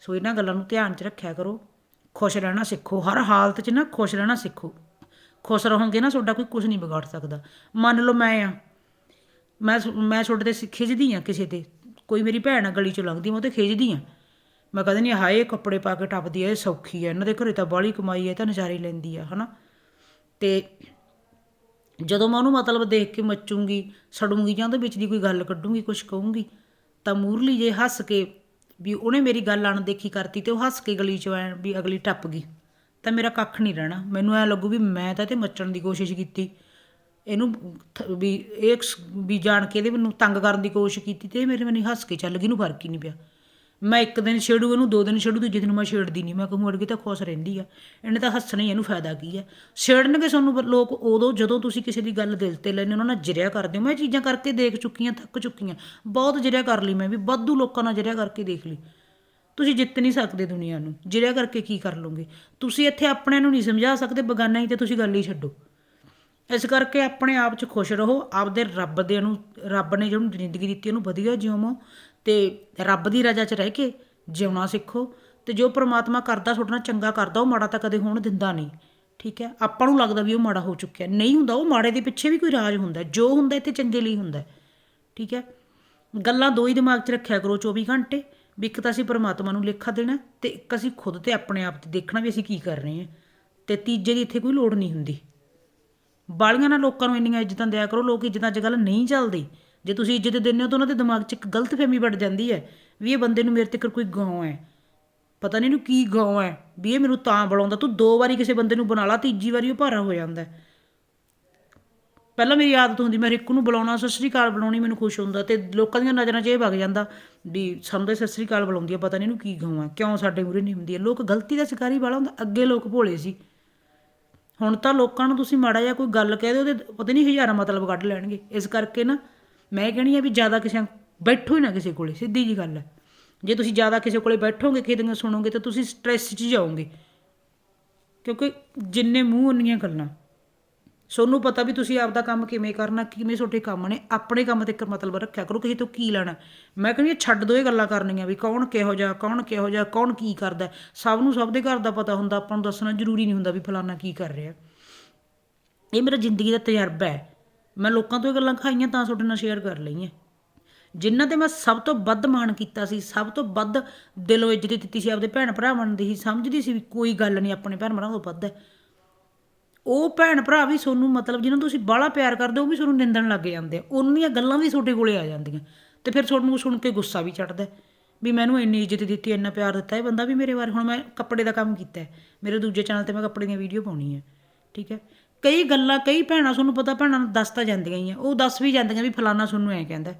Speaker 1: ਸੋ ਇਹਨਾਂ ਗੱਲਾਂ ਨੂੰ ਧਿਆਨ 'ਚ ਰੱਖਿਆ ਕਰੋ। ਖੁਸ਼ ਰਹਿਣਾ ਸਿੱਖੋ। ਹਰ ਹਾਲਤ 'ਚ ਨਾ ਖੁਸ਼ ਰਹਿਣਾ ਸਿੱਖੋ। ਖੁਸ਼ ਰਹੋਗੇ ਨਾ ਤੁਹਾਡਾ ਕੋਈ ਕੁਝ ਨਹੀਂ ਵਿਗਾੜ ਸਕਦਾ। ਮੰਨ ਲਓ ਮੈਂ ਆ। ਮੈਂ ਮੈਂ ਤੁਹਾਡੇ ਤੇ ਸਿ- ਖਿੱਚਦੀ ਆ ਕਿਸੇ ਤੇ। ਕੋਈ ਮੇਰੀ ਭੈਣ ਆ, ਗਲੀ ਚੋਂ ਲੰਘਦੀ, ਮੈਂ ਉਹ ਤੇ ਖਿੱਚਦੀ ਆ। ਮੈਂ ਕਹਿੰਦੀ ਨਹੀਂ ਹਾਏ, ਕੱਪੜੇ ਪਾ ਕੇ ਟੱਪਦੀ ਆ, ਇਹ ਸੌਖੀ ਆ, ਇਹਨਾਂ ਦੇ ਘਰੇ ਤਾਂ ਬਾਹਲੀ ਕਮਾਈ ਆ ਤਾਂ ਨਜ਼ਾਰੇ ਲੈਂਦੀ ਆ, ਹਨਾ। ਤੇ ਜਦੋਂ ਮੈਂ ਉਹਨੂੰ ਮਤਲਬ ਦੇਖ ਕੇ ਮੱਚੂੰਗੀ, ਸੜੂੰਗੀ ਜਾਂ ਉਹਦੇ ਵਿੱਚ ਦੀ ਕੋਈ ਗੱਲ ਕੱਢੂੰਗੀ ਕੁਝ ਕਹੂੰਗੀ, ਤਾਂ ਮੂਰਲੀ ਜੇ ਹੱਸ ਕੇ ਵੀ ਉਹਨੇ ਮੇਰੀ ਗੱਲ ਅਣਦੇਖੀ ਕਰਤੀ ਤੇ ਉਹ ਹੱਸ ਕੇ ਗਲੀ ਚੋਂ ਐ ਵੀ ਅਗਲੀ ਟੱਪ ਗਈ। ਤਾਂ ਮੇਰਾ ਕੱਖ ਨਹੀਂ ਰਹਿਣਾ। ਮੈਨੂੰ ਐ ਲੱਗੂ ਵੀ ਮੈਂ ਤਾਂ ਤੇ ਮੱਚਣ ਦੀ ਕੋਸ਼ਿਸ਼ ਕੀਤੀ। ਇਹਨੂੰ ਥ- ਵੀ ਇਹ ਸ- ਵੀ ਜਾਣ ਕੇ ਇਹਦੇ ਮੈਨੂੰ ਤੰਗ ਕਰਨ ਦੀ ਕੋਸ਼ਿਸ਼ ਕੀਤੀ ਤੇ ਇਹ ਮੇਰੇ ਮੈਨੂੰ ਹੱਸ ਕੇ ਚੱਲ ਗਈ ਨੂੰ ਫ਼ਰਕ ਹੀ ਨਹੀਂ ਪਿਆ। ਮੈਂ ਇੱਕ ਦਿਨ ਛੇੜੂ, ਇਹਨੂੰ ਦੋ ਦਿਨ ਛੇੜੂ, ਦੂਜੇ ਦਿਨ ਮੈਂ ਛੇੜਦੀ ਨਹੀਂ। ਮੈਂ ਕਹੂੰ, ਅੜਗੀ ਤਾਂ ਖੁਸ਼ ਰਹਿੰਦੀ ਆ। ਇਹਨੇ ਤਾਂ ਹੱਸਣਾ ਹੀ ਇਹਨੂੰ ਫਾਇਦਾ ਕੀ ਆ? ਛੇੜਨਗੇ ਤੁਹਾਨੂੰ ਬ- ਲੋਕ ਉਦੋਂ ਜਦੋਂ ਤੁਸੀਂ ਕਿਸੇ ਦੀ ਗੱਲ ਦਿਲ ਤੇ ਲੈਣੇ ਉਹਨਾਂ ਨਾਲ ਜਿਰਿਆ ਕਰਦੇ ਹੋ। ਮੈਂ ਇਹ ਚੀਜ਼ਾਂ ਕਰਕੇ ਦੇਖ ਚੁੱਕੀ ਹਾਂ, ਥੱਕ ਚੁੱਕੀ ਹਾਂ। ਬਹੁਤ ਜਿਰਿਆ ਕਰ ਲਈ ਮੈਂ ਵੀ, ਵਾਧੂ ਲੋਕਾਂ ਨਾਲ ਜਿਰਿਆ ਕਰਕੇ ਦੇਖ ਲਈ। ਤੁਸੀਂ ਜਿੱਤ ਨਹੀਂ ਸਕਦੇ ਦੁਨੀਆ ਨੂੰ। ਜਿਰਿਆ ਕਰਕੇ ਕੀ ਕਰ ਲਓਗੇ? ਤੁਸੀਂ ਇੱਥੇ ਆਪਣਿਆਂ ਨੂੰ ਨਹੀਂ ਸਮਝਾ ਸਕਦੇ, ਬਗਾਨਾ ਹੀ ਤੇ ਤੁਸੀਂ ਗੱਲ ਹੀ ਛੱਡੋ। ਇਸ ਕਰਕੇ ਆਪਣੇ ਆਪ 'ਚ ਖੁਸ਼ ਰਹੋ, ਆਪਦੇ ਰੱਬ ਦੇ ਨੂੰ, ਰੱਬ ਨੇ ਜਿਹਨੂੰ ਜ਼ਿੰਦਗੀ ਦਿੱਤੀ ਉਹਨੂੰ ਵਧੀਆ ਜਿਉਵੋ ਤੇ ਰੱਬ ਦੀ ਰਜ਼ਾ 'ਚ ਰਹਿ ਕੇ ਜਿਉਣਾ ਸਿੱਖੋ ਤੇ ਜੋ ਪ੍ਰਮਾਤਮਾ ਕਰਦਾ ਤੁਹਾਡੇ ਨਾਲ ਚੰਗਾ ਕਰਦਾ, ਉਹ ਮਾੜਾ ਤਾਂ ਕਦੇ ਹੋਣ ਦਿੰਦਾ ਨਹੀਂ, ਠੀਕ ਹੈ? ਆਪਾਂ ਨੂੰ ਲੱਗਦਾ ਵੀ ਉਹ ਮਾੜਾ ਹੋ ਚੁੱਕਿਆ। ਨਹੀਂ ਹੁੰਦਾ, ਉਹ ਮਾੜੇ ਦੇ ਪਿੱਛੇ ਵੀ ਕੋਈ ਰਾਜ ਹੁੰਦਾ ਜੋ ਹੁੰਦਾ ਇੱਥੇ ਚੰਗੇ ਲਈ ਹੁੰਦਾ ਠੀਕ ਹੈ? ਗੱਲਾਂ ਦੋ ਹੀ ਦਿਮਾਗ 'ਚ ਰੱਖਿਆ ਕਰੋ 24 ਘੰਟੇ, ਵੀ ਇੱਕ ਤਾਂ ਅਸੀਂ ਪਰਮਾਤਮਾ ਨੂੰ ਲੇਖਾ ਦੇਣਾ ਤੇ ਇੱਕ ਅਸੀਂ ਖੁਦ ਤੇ ਆਪਣੇ ਆਪ ਤੇ ਦੇਖਣਾ ਵੀ ਅਸੀਂ ਕੀ ਕਰ ਰਹੇ ਹਾਂ ਤੇ ਤੀਜੇ ਦੀ ਇੱਥੇ ਕੋਈ ਲੋੜ ਨਹੀਂ ਹੁੰਦੀ। ਬਾਲੀਆਂ ਨਾਲ ਲੋਕਾਂ ਨੂੰ ਇੰਨੀਆਂ ਇੱਜ਼ਤਾਂ ਦਿਆ ਕਰੋ, ਲੋਕ ਇੱਜ਼ਤਾਂ ਅੱਜ ਕੱਲ੍ਹ ਨਹੀਂ ਚੱਲਦੀ। ਜੇ ਤੁਸੀਂ ਇੱਜ਼ਤ ਦਿੰਦੇ ਹੋ ਤਾਂ ਉਹਨਾਂ ਦੇ ਦਿਮਾਗ 'ਚ ਇੱਕ ਗਲਤ ਫਹਿਮੀ ਵੜ ਜਾਂਦੀ ਹੈ ਵੀ ਇਹ ਬੰਦੇ ਨੂੰ ਮੇਰੇ ਤੇ ਕੋਈ ਗਾਉਂ ਹੈ। ਪਤਾ ਨਹੀਂ ਇਹਨੂੰ ਕੀ ਗਾਉਂ ਹੈ, ਵੀ ਇਹ ਮੈਨੂੰ ਤਾਂ ਬੁਲਾਉਂਦਾ, ਤੂੰ ਦੋ ਵਾਰੀ ਕਿਸੇ ਬੰਦੇ ਨੂੰ ਬਣਾ ਲਾ, ਤੀਜੀ ਵਾਰੀ ਉਹ ਭਾਰਾ ਹੋ ਜਾਂਦਾ ਪਹਿਲਾਂ ਮੇਰੀ ਆਦਤ ਹੁੰਦੀ, ਮੈਂ ਰਿੱਕੂ ਨੂੰ ਬੁਲਾਉਣਾ, ਸਤਿ ਸ੍ਰੀ ਅਕਾਲ ਬੁਲਾਉਣੀ ਮੈਨੂੰ ਖੁਸ਼ ਹੁੰਦਾ ਤੇ ਲੋਕਾਂ ਦੀਆਂ ਨਜ਼ਰਾਂ 'ਚ ਇਹ ਵਗ ਜਾਂਦਾ ਵੀ ਸਾਨੂੰ ਤਾਂ ਸਤਿ ਸ੍ਰੀ ਅਕਾਲ ਬੁਲਾਉਂਦੀ ਆ ਪਤਾ ਨਹੀਂ ਇਹਨੂੰ ਕੀ ਗਾਉਂ ਹੈ, ਕਿਉਂ ਸਾਡੇ ਮੂਹਰੇ ਨਹੀਂ ਹੁੰਦੀ ਹੈ। ਲੋਕ ਗਲਤੀ ਦਾ ਸ਼ਿਕਾਰੀ ਵਾਲਾ ਹੁੰਦਾ, ਅੱਗੇ ਲੋਕ ਭੋਲੇ ਸੀ। ਹੁਣ ਤਾਂ ਲੋਕਾਂ ਨੂੰ ਤੁਸੀਂ ਮਾੜਾ ਜਿਹਾ ਕੋਈ ਗੱਲ ਕਹਿ ਦਿਓ ਉਹਦੇ ਪਤਾ ਨਹੀਂ ਹਜ਼ਾਰਾਂ ਮਤਲਬ ਕੱਢ ਲੈਣਗੇ। ਇਸ ਕਰਕੇ ਨਾ ਮੈਂ ਕਹਿਣੀ ਆ ਵੀ ਜ਼ਿਆਦਾ ਕਿਸੇ ਬੈਠੋ ਹੀ ਨਾ ਕਿਸੇ ਕੋਲੇ, ਸਿੱਧੀ ਜੀ ਗੱਲ ਹੈ। ਜੇ ਤੁਸੀਂ ਜ਼ਿਆਦਾ ਕਿਸੇ ਕੋਲੇ ਬੈਠੋਗੇ, ਕਿਸੇ ਦੀਆਂ ਸੁਣੋਗੇ ਤਾਂ ਤੁਸੀਂ ਸਟ੍ਰੈਸ 'ਚ ਜਾਓਗੇ। ਕਿਉਂਕਿ ਜਿੰਨੇ ਮੂੰਹ ਉਨੀਆਂ ਗੱਲਾਂ। ਸੋਨੂੰ ਪਤਾ ਵੀ ਤੁਸੀਂ ਆਪਦਾ ਕੰਮ ਕਿਵੇਂ ਕਰਨਾ, ਕਿਵੇਂ ਤੁਹਾਡੇ ਕੰਮ ਨੇ, ਆਪਣੇ ਕੰਮ ਤੇ ਮਤਲਬ ਰੱਖਿਆ ਕਰੋ ਕਿਸੇ ਤੋਂ ਕੀ ਲੈਣਾ। ਮੈਂ ਕਹਿੰਦੀ ਛੱਡ ਦੋ ਇਹ ਗੱਲਾਂ ਕਰਨੀਆਂ ਵੀ, ਕੌਣ ਕਿਹੋ ਜਿਹਾ, ਕੌਣ ਕਿਹੋ ਜਿਹਾ, ਕੌਣ ਕੀ ਕਰਦਾ ਸਭ ਨੂੰ ਸਭ ਦੇ ਘਰ ਦਾ ਪਤਾ ਹੁੰਦਾ, ਆਪਾਂ ਨੂੰ ਦੱਸਣਾ ਜ਼ਰੂਰੀ ਨਹੀਂ ਹੁੰਦਾ ਵੀ ਫਲਾਨਾ ਕੀ ਕਰ ਰਿਹਾ। ਇਹ ਮੇਰਾ ਜ਼ਿੰਦਗੀ ਦਾ ਤਜਰਬਾ ਹੈ। ਮੈਂ ਲੋਕਾਂ ਤੋਂ ਇਹ ਗੱਲਾਂ ਖਾਈਆਂ ਤਾਂ ਤੁਹਾਡੇ ਨਾਲ ਸ਼ੇਅਰ ਕਰ ਲਈਆਂ। ਜਿਨ੍ਹਾਂ ਤੇ ਮੈਂ ਸਭ ਤੋਂ ਵੱਧ ਮਾਣ ਕੀਤਾ ਸੀ, ਸਭ ਤੋਂ ਵੱਧ ਦਿਲੋਂ ਇੱਜ਼ਤ ਦਿੱਤੀ ਸੀ, ਆਪਦੇ ਭੈਣ ਭਰਾਵਾਂ ਦੀ ਸੀ ਸਮਝਦੀ ਸੀ ਵੀ ਕੋਈ ਗੱਲ ਨਹੀਂ, ਆਪਣੇ ਭੈਣ ਭਰਾਵਾਂ ਤੋਂ ਵੱਧ ਹੈ। ਉਹ ਭੈਣ ਭਰਾ ਵੀ ਤੁਹਾਨੂੰ ਮਤਲਬ ਜਿਹਨਾਂ ਨੂੰ ਤੁਸੀਂ ਬਾਹਲਾ ਪਿਆਰ ਕਰਦੇ ਹੋ, ਉਹ ਵੀ ਤੁਹਾਨੂੰ ਨਿੰਦਣ ਲੱਗ ਜਾਂਦੇ ਆ। ਉਹਨੀਆਂ ਗੱਲਾਂ ਵੀ ਤੁਹਾਡੇ ਕੋਲੇ ਆ ਜਾਂਦੀਆਂ। ਤੇ ਫਿਰ ਤੁਹਾਨੂੰ ਸੁਣ ਕੇ ਗੁੱਸਾ ਵੀ ਚੜਦਾ ਵੀ ਮੈਨੂੰ ਇੰਨੀ ਇੱਜ਼ਤ ਦਿੱਤੀ, ਇੰਨਾ ਪਿਆਰ ਦਿੱਤਾ ਇਹ ਬੰਦਾ ਵੀ ਮੇਰੇ ਬਾਰੇ। ਹੁਣ ਮੈਂ ਕੱਪੜੇ ਦਾ ਕੰਮ ਕੀਤਾ ਮੇਰੇ ਦੂਜੇ ਚੈਨਲ ਤੇ ਮੈਂ ਕੱਪੜੇ ਦੀਆਂ ਵੀਡੀਓ ਪਾਉਣੀ ਹੈ। ਠੀਕ ਹੈ? ਕਈ ਗੱਲਾਂ, ਕਈ ਭੈਣਾਂ ਤੁਹਾਨੂੰ ਪਤਾ, ਭੈਣਾਂ ਨੂੰ ਦੱਸ ਤਾਂ ਜਾਂਦੀਆਂ ਹੀ ਆ। ਉਹ ਦੱਸ ਵੀ ਜਾਂਦੀਆਂ ਵੀ ਫਲਾਨਾ ਤੁਹਾਨੂੰ ਐਂ ਕਹਿੰਦਾ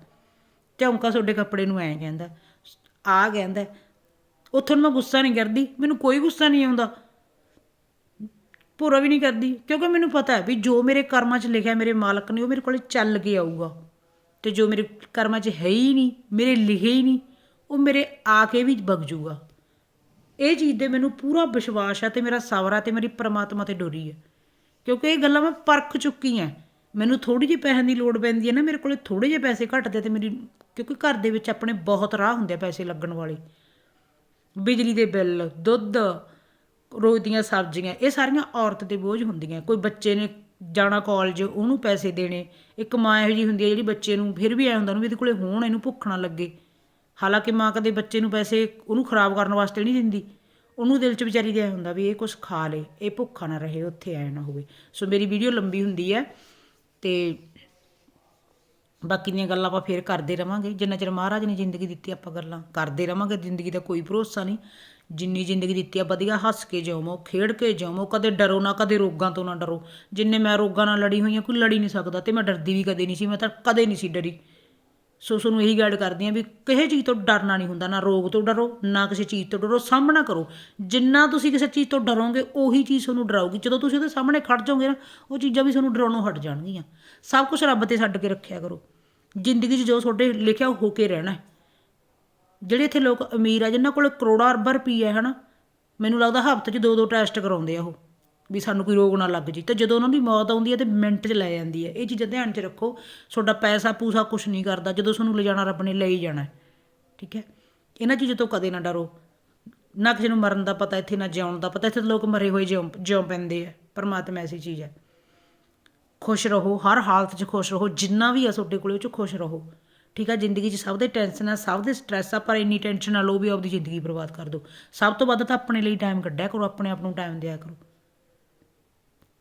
Speaker 1: ਝੌਂਕਾ ਤੁਹਾਡੇ ਕੱਪੜੇ ਨੂੰ ਐਂ ਕਹਿੰਦਾ ਆ ਕਹਿੰਦਾ ਉੱਥੋਂ ਮੈਂ ਗੁੱਸਾ ਨਹੀਂ ਕਰਦੀ। ਮੈਨੂੰ ਕੋਈ ਗੁੱਸਾ ਨਹੀਂ ਆਉਂਦਾ। ਪੂਰਾ ਵੀ ਨਹੀਂ ਕਰਦੀ। ਕਿਉਂਕਿ ਮੈਨੂੰ ਪਤਾ ਹੈ ਵੀ ਜੋ ਮੇਰੇ ਕਰਮਾਂ 'ਚ ਲਿਖਿਆ ਮੇਰੇ ਮਾਲਕ ਨੇ, ਉਹ ਮੇਰੇ ਕੋਲ ਚੱਲ ਕੇ ਆਊਗਾ। ਤੇ ਜੋ ਮੇਰੇ ਕਰਮਾਂ 'ਚ ਹੈ ਹੀ ਨਹੀਂ, ਮੇਰੇ ਲਿਖੇ ਹੀ ਨਹੀਂ, ਉਹ ਮੇਰੇ ਆ ਕੇ ਵੀ ਵਗ ਜੂਗਾ ਇਹ ਚੀਜ਼ ਦੇ ਮੈਨੂੰ ਪੂਰਾ ਵਿਸ਼ਵਾਸ ਹੈ ਤੇ ਮੇਰਾ ਸਬਰ ਹੈ ਤੇ ਮੇਰੀ ਪ੍ਰਮਾਤਮਾ ਤੇ ਡੋਰੀ ਹੈ। ਕਿਉਂਕਿ ਇਹ ਗੱਲਾਂ ਮੈਂ ਪਰਖ ਚੁੱਕੀ ਹਾਂ। ਮੈਨੂੰ ਥੋੜੀ ਜਿਹੀ ਪੈਸਿਆਂ ਦੀ ਲੋੜ ਪੈਂਦੀ ਹੈ ਨਾ, ਮੇਰੇ ਕੋਲੇ ਥੋੜੇ ਜਿਹੇ ਪੈਸੇ ਘੱਟਦੇ ਤੇ ਮੇਰੀ, ਕਿਉਂਕਿ ਘਰ ਦੇ ਵਿੱਚ ਆਪਣੇ ਬਹੁਤ ਰਾਹ ਹੁੰਦੇ ਆ ਪੈਸੇ ਲੱਗਣ ਵਾਲੇ। ਬਿਜਲੀ ਦੇ ਬਿੱਲ, ਦੁੱਧ ਰੋਜ਼ ਦੀਆਂ ਸਬਜ਼ੀਆਂ, ਇਹ ਸਾਰੀਆਂ ਔਰਤ ਦੇ ਬੋਝ ਹੁੰਦੀਆਂ। ਕੋਈ ਬੱਚੇ ਨੇ ਜਾਣਾ ਕਾਲਜ ਉਹਨੂੰ ਪੈਸੇ ਦੇਣੇ। ਇੱਕ ਮਾਂ ਇਹੋ ਜਿਹੀ ਹੁੰਦੀ ਹੈ ਜਿਹੜੀ ਬੱਚੇ ਨੂੰ ਫਿਰ ਵੀ ਐ ਹੁੰਦਾ ਉਹਨੂੰ ਵੀ ਇਹਦੇ ਕੋਲੇ ਹੋਣ, ਇਹਨੂੰ ਭੁੱਖ ਨਾ ਲੱਗੇ। ਹਾਲਾਂਕਿ ਮਾਂ ਕਦੇ ਬੱਚੇ ਨੂੰ ਪੈਸੇ ਉਹਨੂੰ ਖਰਾਬ ਕਰਨ ਵਾਸਤੇ ਨਹੀਂ ਦਿੰਦੀ। ਉਹਨੂੰ ਦਿਲ 'ਚ ਵਿਚਾਰੀ ਦੇ ਹੁੰਦਾ ਵੀ ਇਹ ਕੁਝ ਖਾ ਲੇ, ਇਹ ਭੁੱਖਾ ਨਾ ਰਹੇ, ਉੱਥੇ ਐ ਨਾ ਹੋਵੇ। ਸੋ ਮੇਰੀ ਵੀਡੀਓ ਲੰਬੀ ਹੁੰਦੀ ਹੈ ਤੇ ਬਾਕੀ ਦੀਆਂ ਗੱਲਾਂ ਆਪਾਂ ਫੇਰ ਕਰਦੇ ਰਵਾਂਗੇ। ਜਿੰਨਾ ਚਿਰ ਮਹਾਰਾਜ ਨੇ ਜ਼ਿੰਦਗੀ ਦਿੱਤੀ ਆਪਾਂ ਗੱਲਾਂ ਕਰਦੇ ਰਵਾਂਗੇ। ਜ਼ਿੰਦਗੀ ਦਾ ਕੋਈ ਭਰੋਸਾ ਨਹੀਂ। ਜਿੰਨੀ ਜ਼ਿੰਦਗੀ ਦਿੱਤੀ ਆ, ਵਧੀਆ ਹੱਸ ਕੇ ਜਿਉਵੋ ਖੇਡ ਕੇ ਜਿਉਵੋ ਕਦੇ ਡਰੋ ਨਾ, ਕਦੇ ਰੋਗਾਂ ਤੋਂ ਨਾ ਡਰੋ। ਜਿੰਨੇ ਮੈਂ ਰੋਗਾਂ ਨਾਲ ਲੜੀ ਹੋਈ ਆ, ਕੋਈ ਲੜੀ ਨਹੀਂ ਸਕਦਾ ਤੇ ਮੈਂ ਡਰਦੀ ਵੀ ਕਦੇ ਨਹੀਂ ਸੀ, ਮੈਂ ਤਾਂ ਕਦੇ ਨਹੀਂ ਸੀ ਡਰੀ। ਸੋ ਤੁਹਾਨੂੰ ਇਹੀ ਗਾਈਡ ਕਰਦੀ ਆ ਵੀ ਕਿਸੇ ਚੀਜ਼ ਤੋਂ ਡਰਨਾ ਨਹੀਂ ਹੁੰਦਾ, ਨਾ ਰੋਗ ਤੋਂ ਡਰੋ, ਨਾ ਕਿਸੇ ਚੀਜ਼ ਤੋਂ ਡਰੋ, ਸਾਹਮਣਾ ਕਰੋ। ਜਿੰਨਾ ਤੁਸੀਂ ਕਿਸੇ ਚੀਜ਼ ਤੋਂ ਡਰੋਗੇ, ਉਹੀ ਚੀਜ਼ ਤੁਹਾਨੂੰ ਡਰਾਊਗੀ। ਜਦੋਂ ਤੁਸੀਂ ਉਹਦੇ ਸਾਹਮਣੇ ਖੜ ਜਾਓਗੇ ਨਾ, ਉਹ ਚੀਜ਼ਾਂ ਵੀ ਤੁਹਾਨੂੰ ਡਰਾਉਣੋਂ ਹਟ ਜਾਣਗੀਆਂ। ਸਭ ਕੁਝ ਰੱਬ ਤੇ ਛੱਡ ਕੇ ਰੱਖਿਆ ਕਰੋ। ਜ਼ਿੰਦਗੀ 'ਚ ਜੋ ਤੁਹਾਡੇ ਲਿਖਿਆ ਉਹ ਹੋ ਕੇ ਰਹਿਣਾ। ਜਿਹੜੇ ਇੱਥੇ ਲੋਕ ਅਮੀਰ ਆ, ਜਿਨ੍ਹਾਂ ਕੋਲ ਕਰੋੜਾਂ ਅਰਬਾਂ ਰੁਪਈਆ ਹੈ ਹਨਾ ਮੈਨੂੰ ਲੱਗਦਾ ਹਫ਼ਤੇ 'ਚ ਦੋ ਦੋ ਟੈਸਟ ਕਰਾਉਂਦੇ ਆ ਉਹ। ਵੀ ਸਾਨੂੰ ਕੋਈ ਰੋਗ ਨਾ ਲੱਗ ਜੀ। ਤੇ ਜਦੋਂ ਉਹਨਾਂ ਦੀ ਮੌਤ ਆਉਂਦੀ ਹੈ ਤੇ ਮਿੰਟ 'ਚ ਲੈ ਜਾਂਦੀ ਹੈ। ਇਹ ਚੀਜ਼ਾਂ ਧਿਆਨ 'ਚ ਰੱਖੋ। ਤੁਹਾਡਾ ਪੈਸਾ ਪੂਸਾ ਕੁਝ ਨਹੀਂ ਕਰਦਾ। ਜਦੋਂ ਤੁਹਾਨੂੰ ਲਿਜਾਣਾ ਰੱਬ ਨੇ ਲੈ ਹੀ ਜਾਣਾ ਠੀਕ ਹੈ? ਇਹਨਾਂ ਚੀਜ਼ਾਂ ਤੋਂ ਕਦੇ ਨਾ ਡਰੋ। ਨਾ ਕਿਸੇ ਨੂੰ ਮਰਨ ਦਾ ਪਤਾ, ਇੱਥੇ ਨਾ ਜਿਉਣ ਦਾ ਪਤਾ। ਇੱਥੇ ਤਾਂ ਲੋਕ ਮਰੇ ਹੋਏ ਜਿਉਂ ਜਿਉਂ ਪੈਂਦੇ ਆ। ਪਰਮਾਤਮਾ ਐਸੀ ਚੀਜ਼ ਹੈ। ਖੁਸ਼ ਰਹੋ। ਹਰ ਹਾਲਤ 'ਚ ਖੁਸ਼ ਰਹੋ। ਜਿੰਨਾ ਵੀ ਆ ਤੁਹਾਡੇ ਕੋਲੇ, ਉਹ 'ਚ ਖੁਸ਼ ਰਹੋ। ਠੀਕ ਆ ਜ਼ਿੰਦਗੀ 'ਚ ਸਭ ਦੇ ਟੈਨਸ਼ਨ ਆ, ਸਭ ਦੇ ਸਟ੍ਰੈਸ ਆ, ਪਰ ਇੰਨੀ ਟੈਨਸ਼ਨ ਨਾ ਲਓ ਵੀ ਆਪਦੀ ਜ਼ਿੰਦਗੀ ਬਰਬਾਦ ਕਰ ਦਿਓ। ਸਭ ਤੋਂ ਵੱਧ ਤਾਂ ਆਪਣੇ ਲਈ ਟਾਈਮ ਕੱਢਿਆ ਕਰੋ। ਆਪਣੇ ਆਪ ਨੂੰ ਟਾਈਮ ਦਿਆ ਕਰੋ।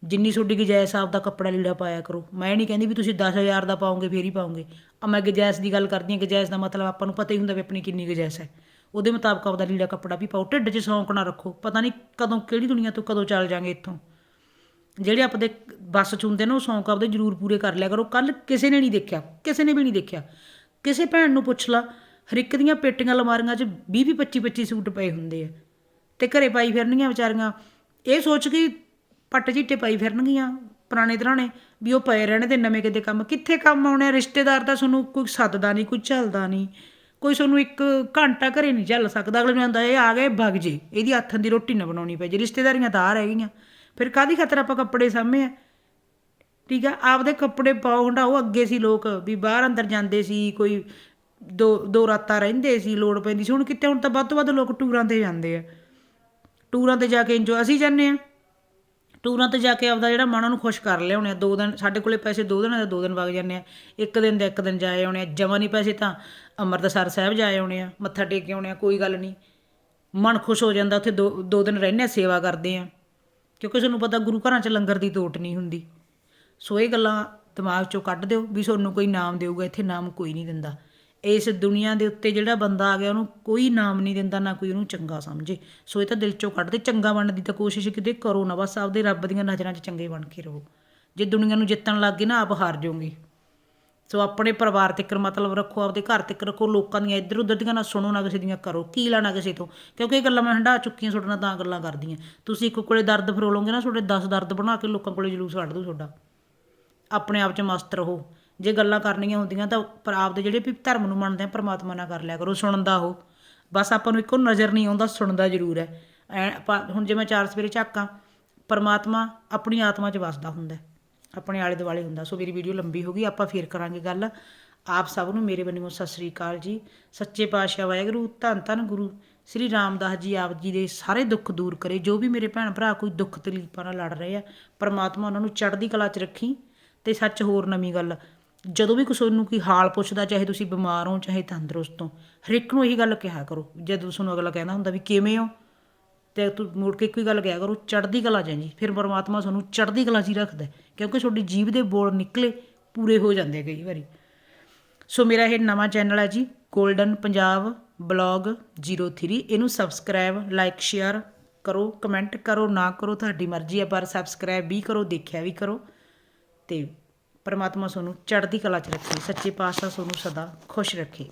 Speaker 1: ਜਿੰਨੀ ਤੁਹਾਡੀ ਗੁੰਜਾਇਸ਼ ਆਪਦਾ ਕੱਪੜਾ ਲੀੜਾ ਪਾਇਆ ਕਰੋ। ਮੈਂ ਨਹੀਂ ਕਹਿੰਦੀ ਵੀ ਤੁਸੀਂ 10000 ਦਾ ਪਾਓਗੇ, ਫੇਰ ਹੀ ਪਾਓਗੇ। ਆ ਮੈਂ ਗੁੰਜਾਇਸ਼ ਦੀ ਗੱਲ ਕਰਦੀ ਹਾਂ, ਗੁੰਜਾਇਸ਼ ਦਾ ਮਤਲਬ ਆਪਾਂ ਨੂੰ ਪਤਾ ਹੀ ਹੁੰਦਾ ਵੀ ਆਪਣੀ ਕਿੰਨੀ ਗੁੰਜਾਇਸ਼ ਹੈ। ਉਹਦੇ ਮੁਤਾਬਕ ਆਪਦਾ ਲੀੜਾ ਕੱਪੜਾ ਵੀ ਪਾਓ। ਢਿੱਡ 'ਚ ਸ਼ੌਂਕ ਨਾ ਰੱਖੋ। ਪਤਾ ਨਹੀਂ ਕਦੋਂ, ਕਿਹੜੀ ਦੁਨੀਆ ਤੋਂ ਕਦੋਂ ਚੱਲ ਜਾਾਂਗੇ ਇੱਥੋਂ। ਜਿਹੜੇ ਆਪਦੇ ਬੱਸ 'ਚ ਹੁੰਦੇ ਨੇ, ਉਹ ਸ਼ੌਂਕ ਆਪਦੇ ਜ਼ਰੂਰ ਪੂਰੇ ਕਰ ਲਿਆ ਕਰੋ। ਕੱਲ ਕਿਸੇ ਨੇ ਨਹੀਂ ਦੇਖਿਆ, ਕਿਸੇ ਨੇ ਵੀ ਨਹੀਂ ਦੇਖਿਆ। ਕਿਸੇ ਭੈਣ ਨੂੰ ਪੁੱਛ ਲਾ, ਹਰ ਇੱਕ ਦੀਆਂ ਪੇਟੀਆਂ ਅਲਮਾਰੀਆਂ 'ਚ 20 20 25 25 ਸੂਟ ਪਏ ਹੁੰਦੇ ਆ। ਤੇ ਘਰੇ ਪਾਈ ਫਿਰਨਗੀਆਂ ਵਿਚਾਰੀਆਂ। ਇਹ ਸੋਚ ਕੇ ਪੱਟ ਝੀਟੇ ਪਾਈ ਫਿਰਨਗੀਆਂ ਪੁਰਾਣੇ ਤਰਾਣੇ ਵੀ ਉਹ ਪਏ ਰਹਿਣੇ ਤੇ ਨਵੇਂ ਕਿਤੇ ਕੰਮ। ਕਿੱਥੇ ਕੰਮ ਆਉਣੇ ਆ? ਰਿਸ਼ਤੇਦਾਰ ਤਾਂ ਤੁਹਾਨੂੰ ਕੋਈ ਸੱਦਦਾ ਨਹੀਂ, ਕੋਈ ਝੱਲਦਾ ਨਹੀਂ। ਕੋਈ ਤੁਹਾਨੂੰ ਇੱਕ ਘੰਟਾ ਘਰੇ ਨਹੀਂ ਝੱਲ ਸਕਦਾ। ਅਗਲੇ ਨੂੰ ਆਂਦਾ, ਇਹ ਆ ਗਏ ਵਗ ਜੇ। ਇਹਦੀ ਹੱਥਾਂ ਦੀ ਰੋਟੀ ਨਾ ਬਣਾਉਣੀ ਪੈ ਜੇ। ਰਿਸ਼ਤੇਦਾਰੀਆਂ ਤਾਂ ਆ ਰਹਿ ਗਈਆਂ ਫਿਰ ਕਾਦੀ ਖਤਰ ਆਪਾਂ ਕੱਪੜੇ ਸਾਂਭੇ ਆ? ਠੀਕ ਆ? ਆਪਦੇ ਕੱਪੜੇ ਪਾਓ ਹੰਡਾਓ ਅੱਗੇ ਸੀ ਲੋਕ, ਵੀ ਬਾਹਰ ਅੰਦਰ ਜਾਂਦੇ ਸੀ, ਕੋਈ ਦੋ ਦੋ ਰਾਤਾਂ ਰਹਿੰਦੇ ਸੀ, ਲੋੜ ਪੈਂਦੀ ਸੀ। ਹੁਣ ਕਿਤੇ ਹੁਣ ਤਾਂ ਵੱਧ ਤੋਂ ਵੱਧ ਲੋਕ ਟੂਰਾਂ ਤੇ ਜਾਂਦੇ ਆ। ਟੂਰਾਂ ਤੇ ਜਾ ਕੇ ਇੰਜੋ ਅਸੀਂ ਜਾਂਦੇ ਆ। ਟੂਰਾਂ ਤੇ ਜਾ ਕੇ ਆਪਦਾ ਜਿਹੜਾ ਮਨ ਉਹਨੂੰ ਖੁਸ਼ ਕਰ ਲਿਆਉਣੇ ਆ। ਦੋ ਦਿਨ, ਸਾਡੇ ਕੋਲੇ ਪੈਸੇ ਦੋ ਦਿਨਾਂ ਦੇ ਦੋ ਦਿਨ ਵਗ ਜਾਂਦੇ ਆ। ਇੱਕ ਦਿਨ ਦੇ ਇੱਕ ਦਿਨ ਜਾਏ ਆਉਣੇ ਆ। ਜਮਾਂ ਨਹੀਂ ਪੈਸੇ ਤਾਂ ਅੰਮ੍ਰਿਤਸਰ ਸਾਹਿਬ ਜਾਏ ਆਉਣੇ ਆ। ਮੱਥਾ ਟੇਕ ਕੇ ਆਉਣੇ ਆ, ਕੋਈ ਗੱਲ ਨਹੀਂ। ਮਨ ਖੁਸ਼ ਹੋ ਜਾਂਦਾ, ਉੱਥੇ ਦੋ ਦੋ ਦਿਨ ਰਹਿੰਦੇ ਆ, ਸੇਵਾ ਕਰਦੇ ਆ। ਕਿਉਂਕਿ ਤੁਹਾਨੂੰ ਪਤਾ ਗੁਰੂ ਘਰਾਂ 'ਚ ਲੰਗਰ ਦੀ ਤੋਟ ਨਹੀਂ ਹੁੰਦੀ। ਸੋ ਇਹ ਗੱਲਾਂ ਦਿਮਾਗ 'ਚੋਂ ਕੱਢ ਦਿਓ ਵੀ ਤੁਹਾਨੂੰ ਕੋਈ ਨਾਮ ਦੇਊਗਾ, ਇੱਥੇ ਨਾਮ ਕੋਈ ਨਹੀਂ ਦਿੰਦਾ। ਇਸ ਦੁਨੀਆ ਦੇ ਉੱਤੇ ਜਿਹੜਾ ਬੰਦਾ ਆ ਗਿਆ, ਉਹਨੂੰ ਕੋਈ ਨਾਮ ਨਹੀਂ ਦਿੰਦਾ, ਨਾ ਕੋਈ ਉਹਨੂੰ ਚੰਗਾ ਸਮਝੇ। ਸੋ ਇਹ ਤਾਂ ਦਿਲ 'ਚੋਂ ਕੱਢ ਦੇ, ਚੰਗਾ ਬਣਨ ਦੀ ਤਾਂ ਕੋਸ਼ਿਸ਼ ਕਿਤੇ ਕਰੋ ਨਾ, ਬਸ ਆਪਦੇ ਰੱਬ ਦੀਆਂ ਨਜ਼ਰਾਂ 'ਚ ਚੰਗੇ ਬਣ ਕੇ ਰਹੋ। ਜੇ ਦੁਨੀਆ ਨੂੰ ਜਿੱਤਣ ਲੱਗ ਗਏ ਨਾ, ਆਪ ਹਾਰ ਜਾਓਗੇ। ਸੋ ਆਪਣੇ ਪਰਿਵਾਰ ਤੱਕ ਮਤਲਬ ਰੱਖੋ, ਆਪਦੇ ਘਰ ਤੱਕ ਰੱਖੋ, ਲੋਕਾਂ ਦੀਆਂ ਇੱਧਰ ਉੱਧਰ ਦੀਆਂ ਨਾ ਸੁਣੋ, ਨਾ ਕਿਸੇ ਦੀਆਂ ਕਰੋ। ਕੀ ਲੈਣਾ ਕਿਸੇ ਤੋਂ? ਕਿਉਂਕਿ ਇਹ ਗੱਲਾਂ ਮੈਂ ਹੰਡਾ ਚੁੱਕੀਆਂ ਤੁਹਾਡੇ ਨਾਲ ਤਾਂ ਗੱਲਾਂ ਕਰਦੀਆਂ। ਤੁਸੀਂ ਇੱਕ ਕੋਲੇ ਦਰਦ ਫਰੋਲੋਗੇ ਨਾ, ਤੁਹਾਡੇ 10 ਦਰਦ ਬਣਾ ਕੇ ਲੋਕਾਂ ਕੋਲੇ ਜਲੂਸ ਕੱਢ ਦੂ ਤੁਹਾਡਾ। ਆਪਣੇ ਆਪ 'ਚ ਮਸਤ ਰਹੋ। ਜੇ ਗੱਲਾਂ ਕਰਨੀਆਂ ਹੁੰਦੀਆਂ ਤਾਂ ਪਰ ਆਪਦੇ ਜਿਹੜੇ ਵੀ ਧਰਮ ਨੂੰ ਮੰਨਦੇ ਆ, ਪਰਮਾਤਮਾ ਨਾਲ ਕਰ ਲਿਆ ਕਰੋ ਸੁਣਦਾ ਉਹ। ਬਸ ਆਪਾਂ ਨੂੰ ਇੱਕੋ ਨਜ਼ਰ ਨਹੀਂ ਆਉਂਦਾ ਸੁਣਦਾ ਜ਼ਰੂਰ ਹੈ। ਹੁਣ ਜੇ ਮੈਂ ਚਾਰ ਸਵੇਰੇ ਝਾਕਾਂ, ਪਰਮਾਤਮਾ ਆਪਣੀ ਆਤਮਾ 'ਚ ਵਸਦਾ ਹੁੰਦਾ ਆਪਣੇ ਆਲੇ ਦੁਆਲੇ ਹੁੰਦਾ। ਸੋ ਮੇਰੀ ਵੀਡੀਓ ਲੰਬੀ ਹੋ ਗਈ, ਆਪਾਂ ਫੇਰ ਕਰਾਂਗੇ ਗੱਲ। ਆਪ ਸਭ ਨੂੰ ਮੇਰੇ ਵੱਲੋਂ ਸਤਿ ਸ੍ਰੀ ਅਕਾਲ ਜੀ। ਸੱਚੇ ਪਾਤਸ਼ਾਹ ਵਾਹਿਗੁਰੂ, ਧੰਨ ਧੰਨ ਗੁਰੂ। ਸ੍ਰੀ ਰਾਮਦਾਸ ਜੀ ਆਪ ਜੀ ਦੇ ਸਾਰੇ ਦੁੱਖ ਦੂਰ ਕਰੇ। ਜੋ ਵੀ ਮੇਰੇ ਭੈਣ ਭਰਾ ਕੋਈ ਦੁੱਖ ਤਕਲੀਫਾਂ ਨਾਲ ਲੜ ਰਹੇ ਆ, ਪਰਮਾਤਮਾ ਉਹਨਾਂ ਨੂੰ ਚੜ੍ਹਦੀ ਕਲਾ 'ਚ ਰੱਖੀ। ਤੇ ਸੱਚ ਹੋਰ ਨਵੀਂ ਗੱਲ ਜਦੋਂ ਵੀ ਕਿਸੇ ਨੂੰ ਕੋਈ ਹਾਲ ਪੁੱਛਦਾ, ਚਾਹੇ ਤੁਸੀਂ ਬਿਮਾਰ ਹੋ, ਚਾਹੇ ਤੰਦਰੁਸਤ ਹੋ, ਹਰ ਇੱਕ ਨੂੰ ਇਹੀ ਗੱਲ ਕਿਹਾ ਕਰੋ। ਜਦੋਂ ਤੁਹਾਨੂੰ ਅਗਲਾ ਕਹਿੰਦਾ ਹੁੰਦਾ ਵੀ ਕਿਵੇਂ ਹੋ, ਤੇ ਤੂੰ ਮੁੜ ਕੇ ਇੱਕੋ ਹੀ ਗੱਲ ਕਿਹਾ ਕਰੋ, ਚੜ੍ਹਦੀ ਕਲਾ 'ਚ ਹੈ ਜੀ। ਫਿਰ ਪਰਮਾਤਮਾ ਤੁਹਾਨੂੰ ਚੜ੍ਹਦੀ ਕਲਾ 'ਚ ਹੀ ਰੱਖਦਾ ਕਿਉਂਕਿ ਤੁਹਾਡੀ ਜੀਭ ਦੇ ਬੋਲ ਨਿਕਲੇ, ਪੂਰੇ ਹੋ ਜਾਂਦੇ ਕਈ ਵਾਰੀ। ਸੋ ਮੇਰਾ ਇਹ ਨਵਾਂ ਚੈਨਲ ਹੈ ਜੀ 골ਡਨ ਪੰਜਾਬ ਬਲੌਗ 03 ਇਹਨੂੰ ਸਬਸਕ੍ਰਾਈਬ, ਲਾਈਕ, ਸ਼ੇਅਰ ਕਰੋ, ਕਮੈਂਟ ਕਰੋ, ਨਾ ਕਰੋ, ਤੁਹਾਡੀ ਮਰਜ਼ੀ ਹੈ, ਪਰ ਸਬਸਕ੍ਰਾਈਬ ਵੀ ਕਰੋ, ਦੇਖਿਆ ਵੀ ਕਰੋ, ਤੇ ਪਰਮਾਤਮਾ ਤੁਹਾਨੂੰ ਚੜ੍ਹਦੀ ਕਲਾ 'ਚ ਰੱਖੇ ਸੱਚੇ ਪਾਤਸ਼ਾਹ ਤੁਹਾਨੂੰ ਸਦਾ ਖੁਸ਼ ਰੱਖੇ।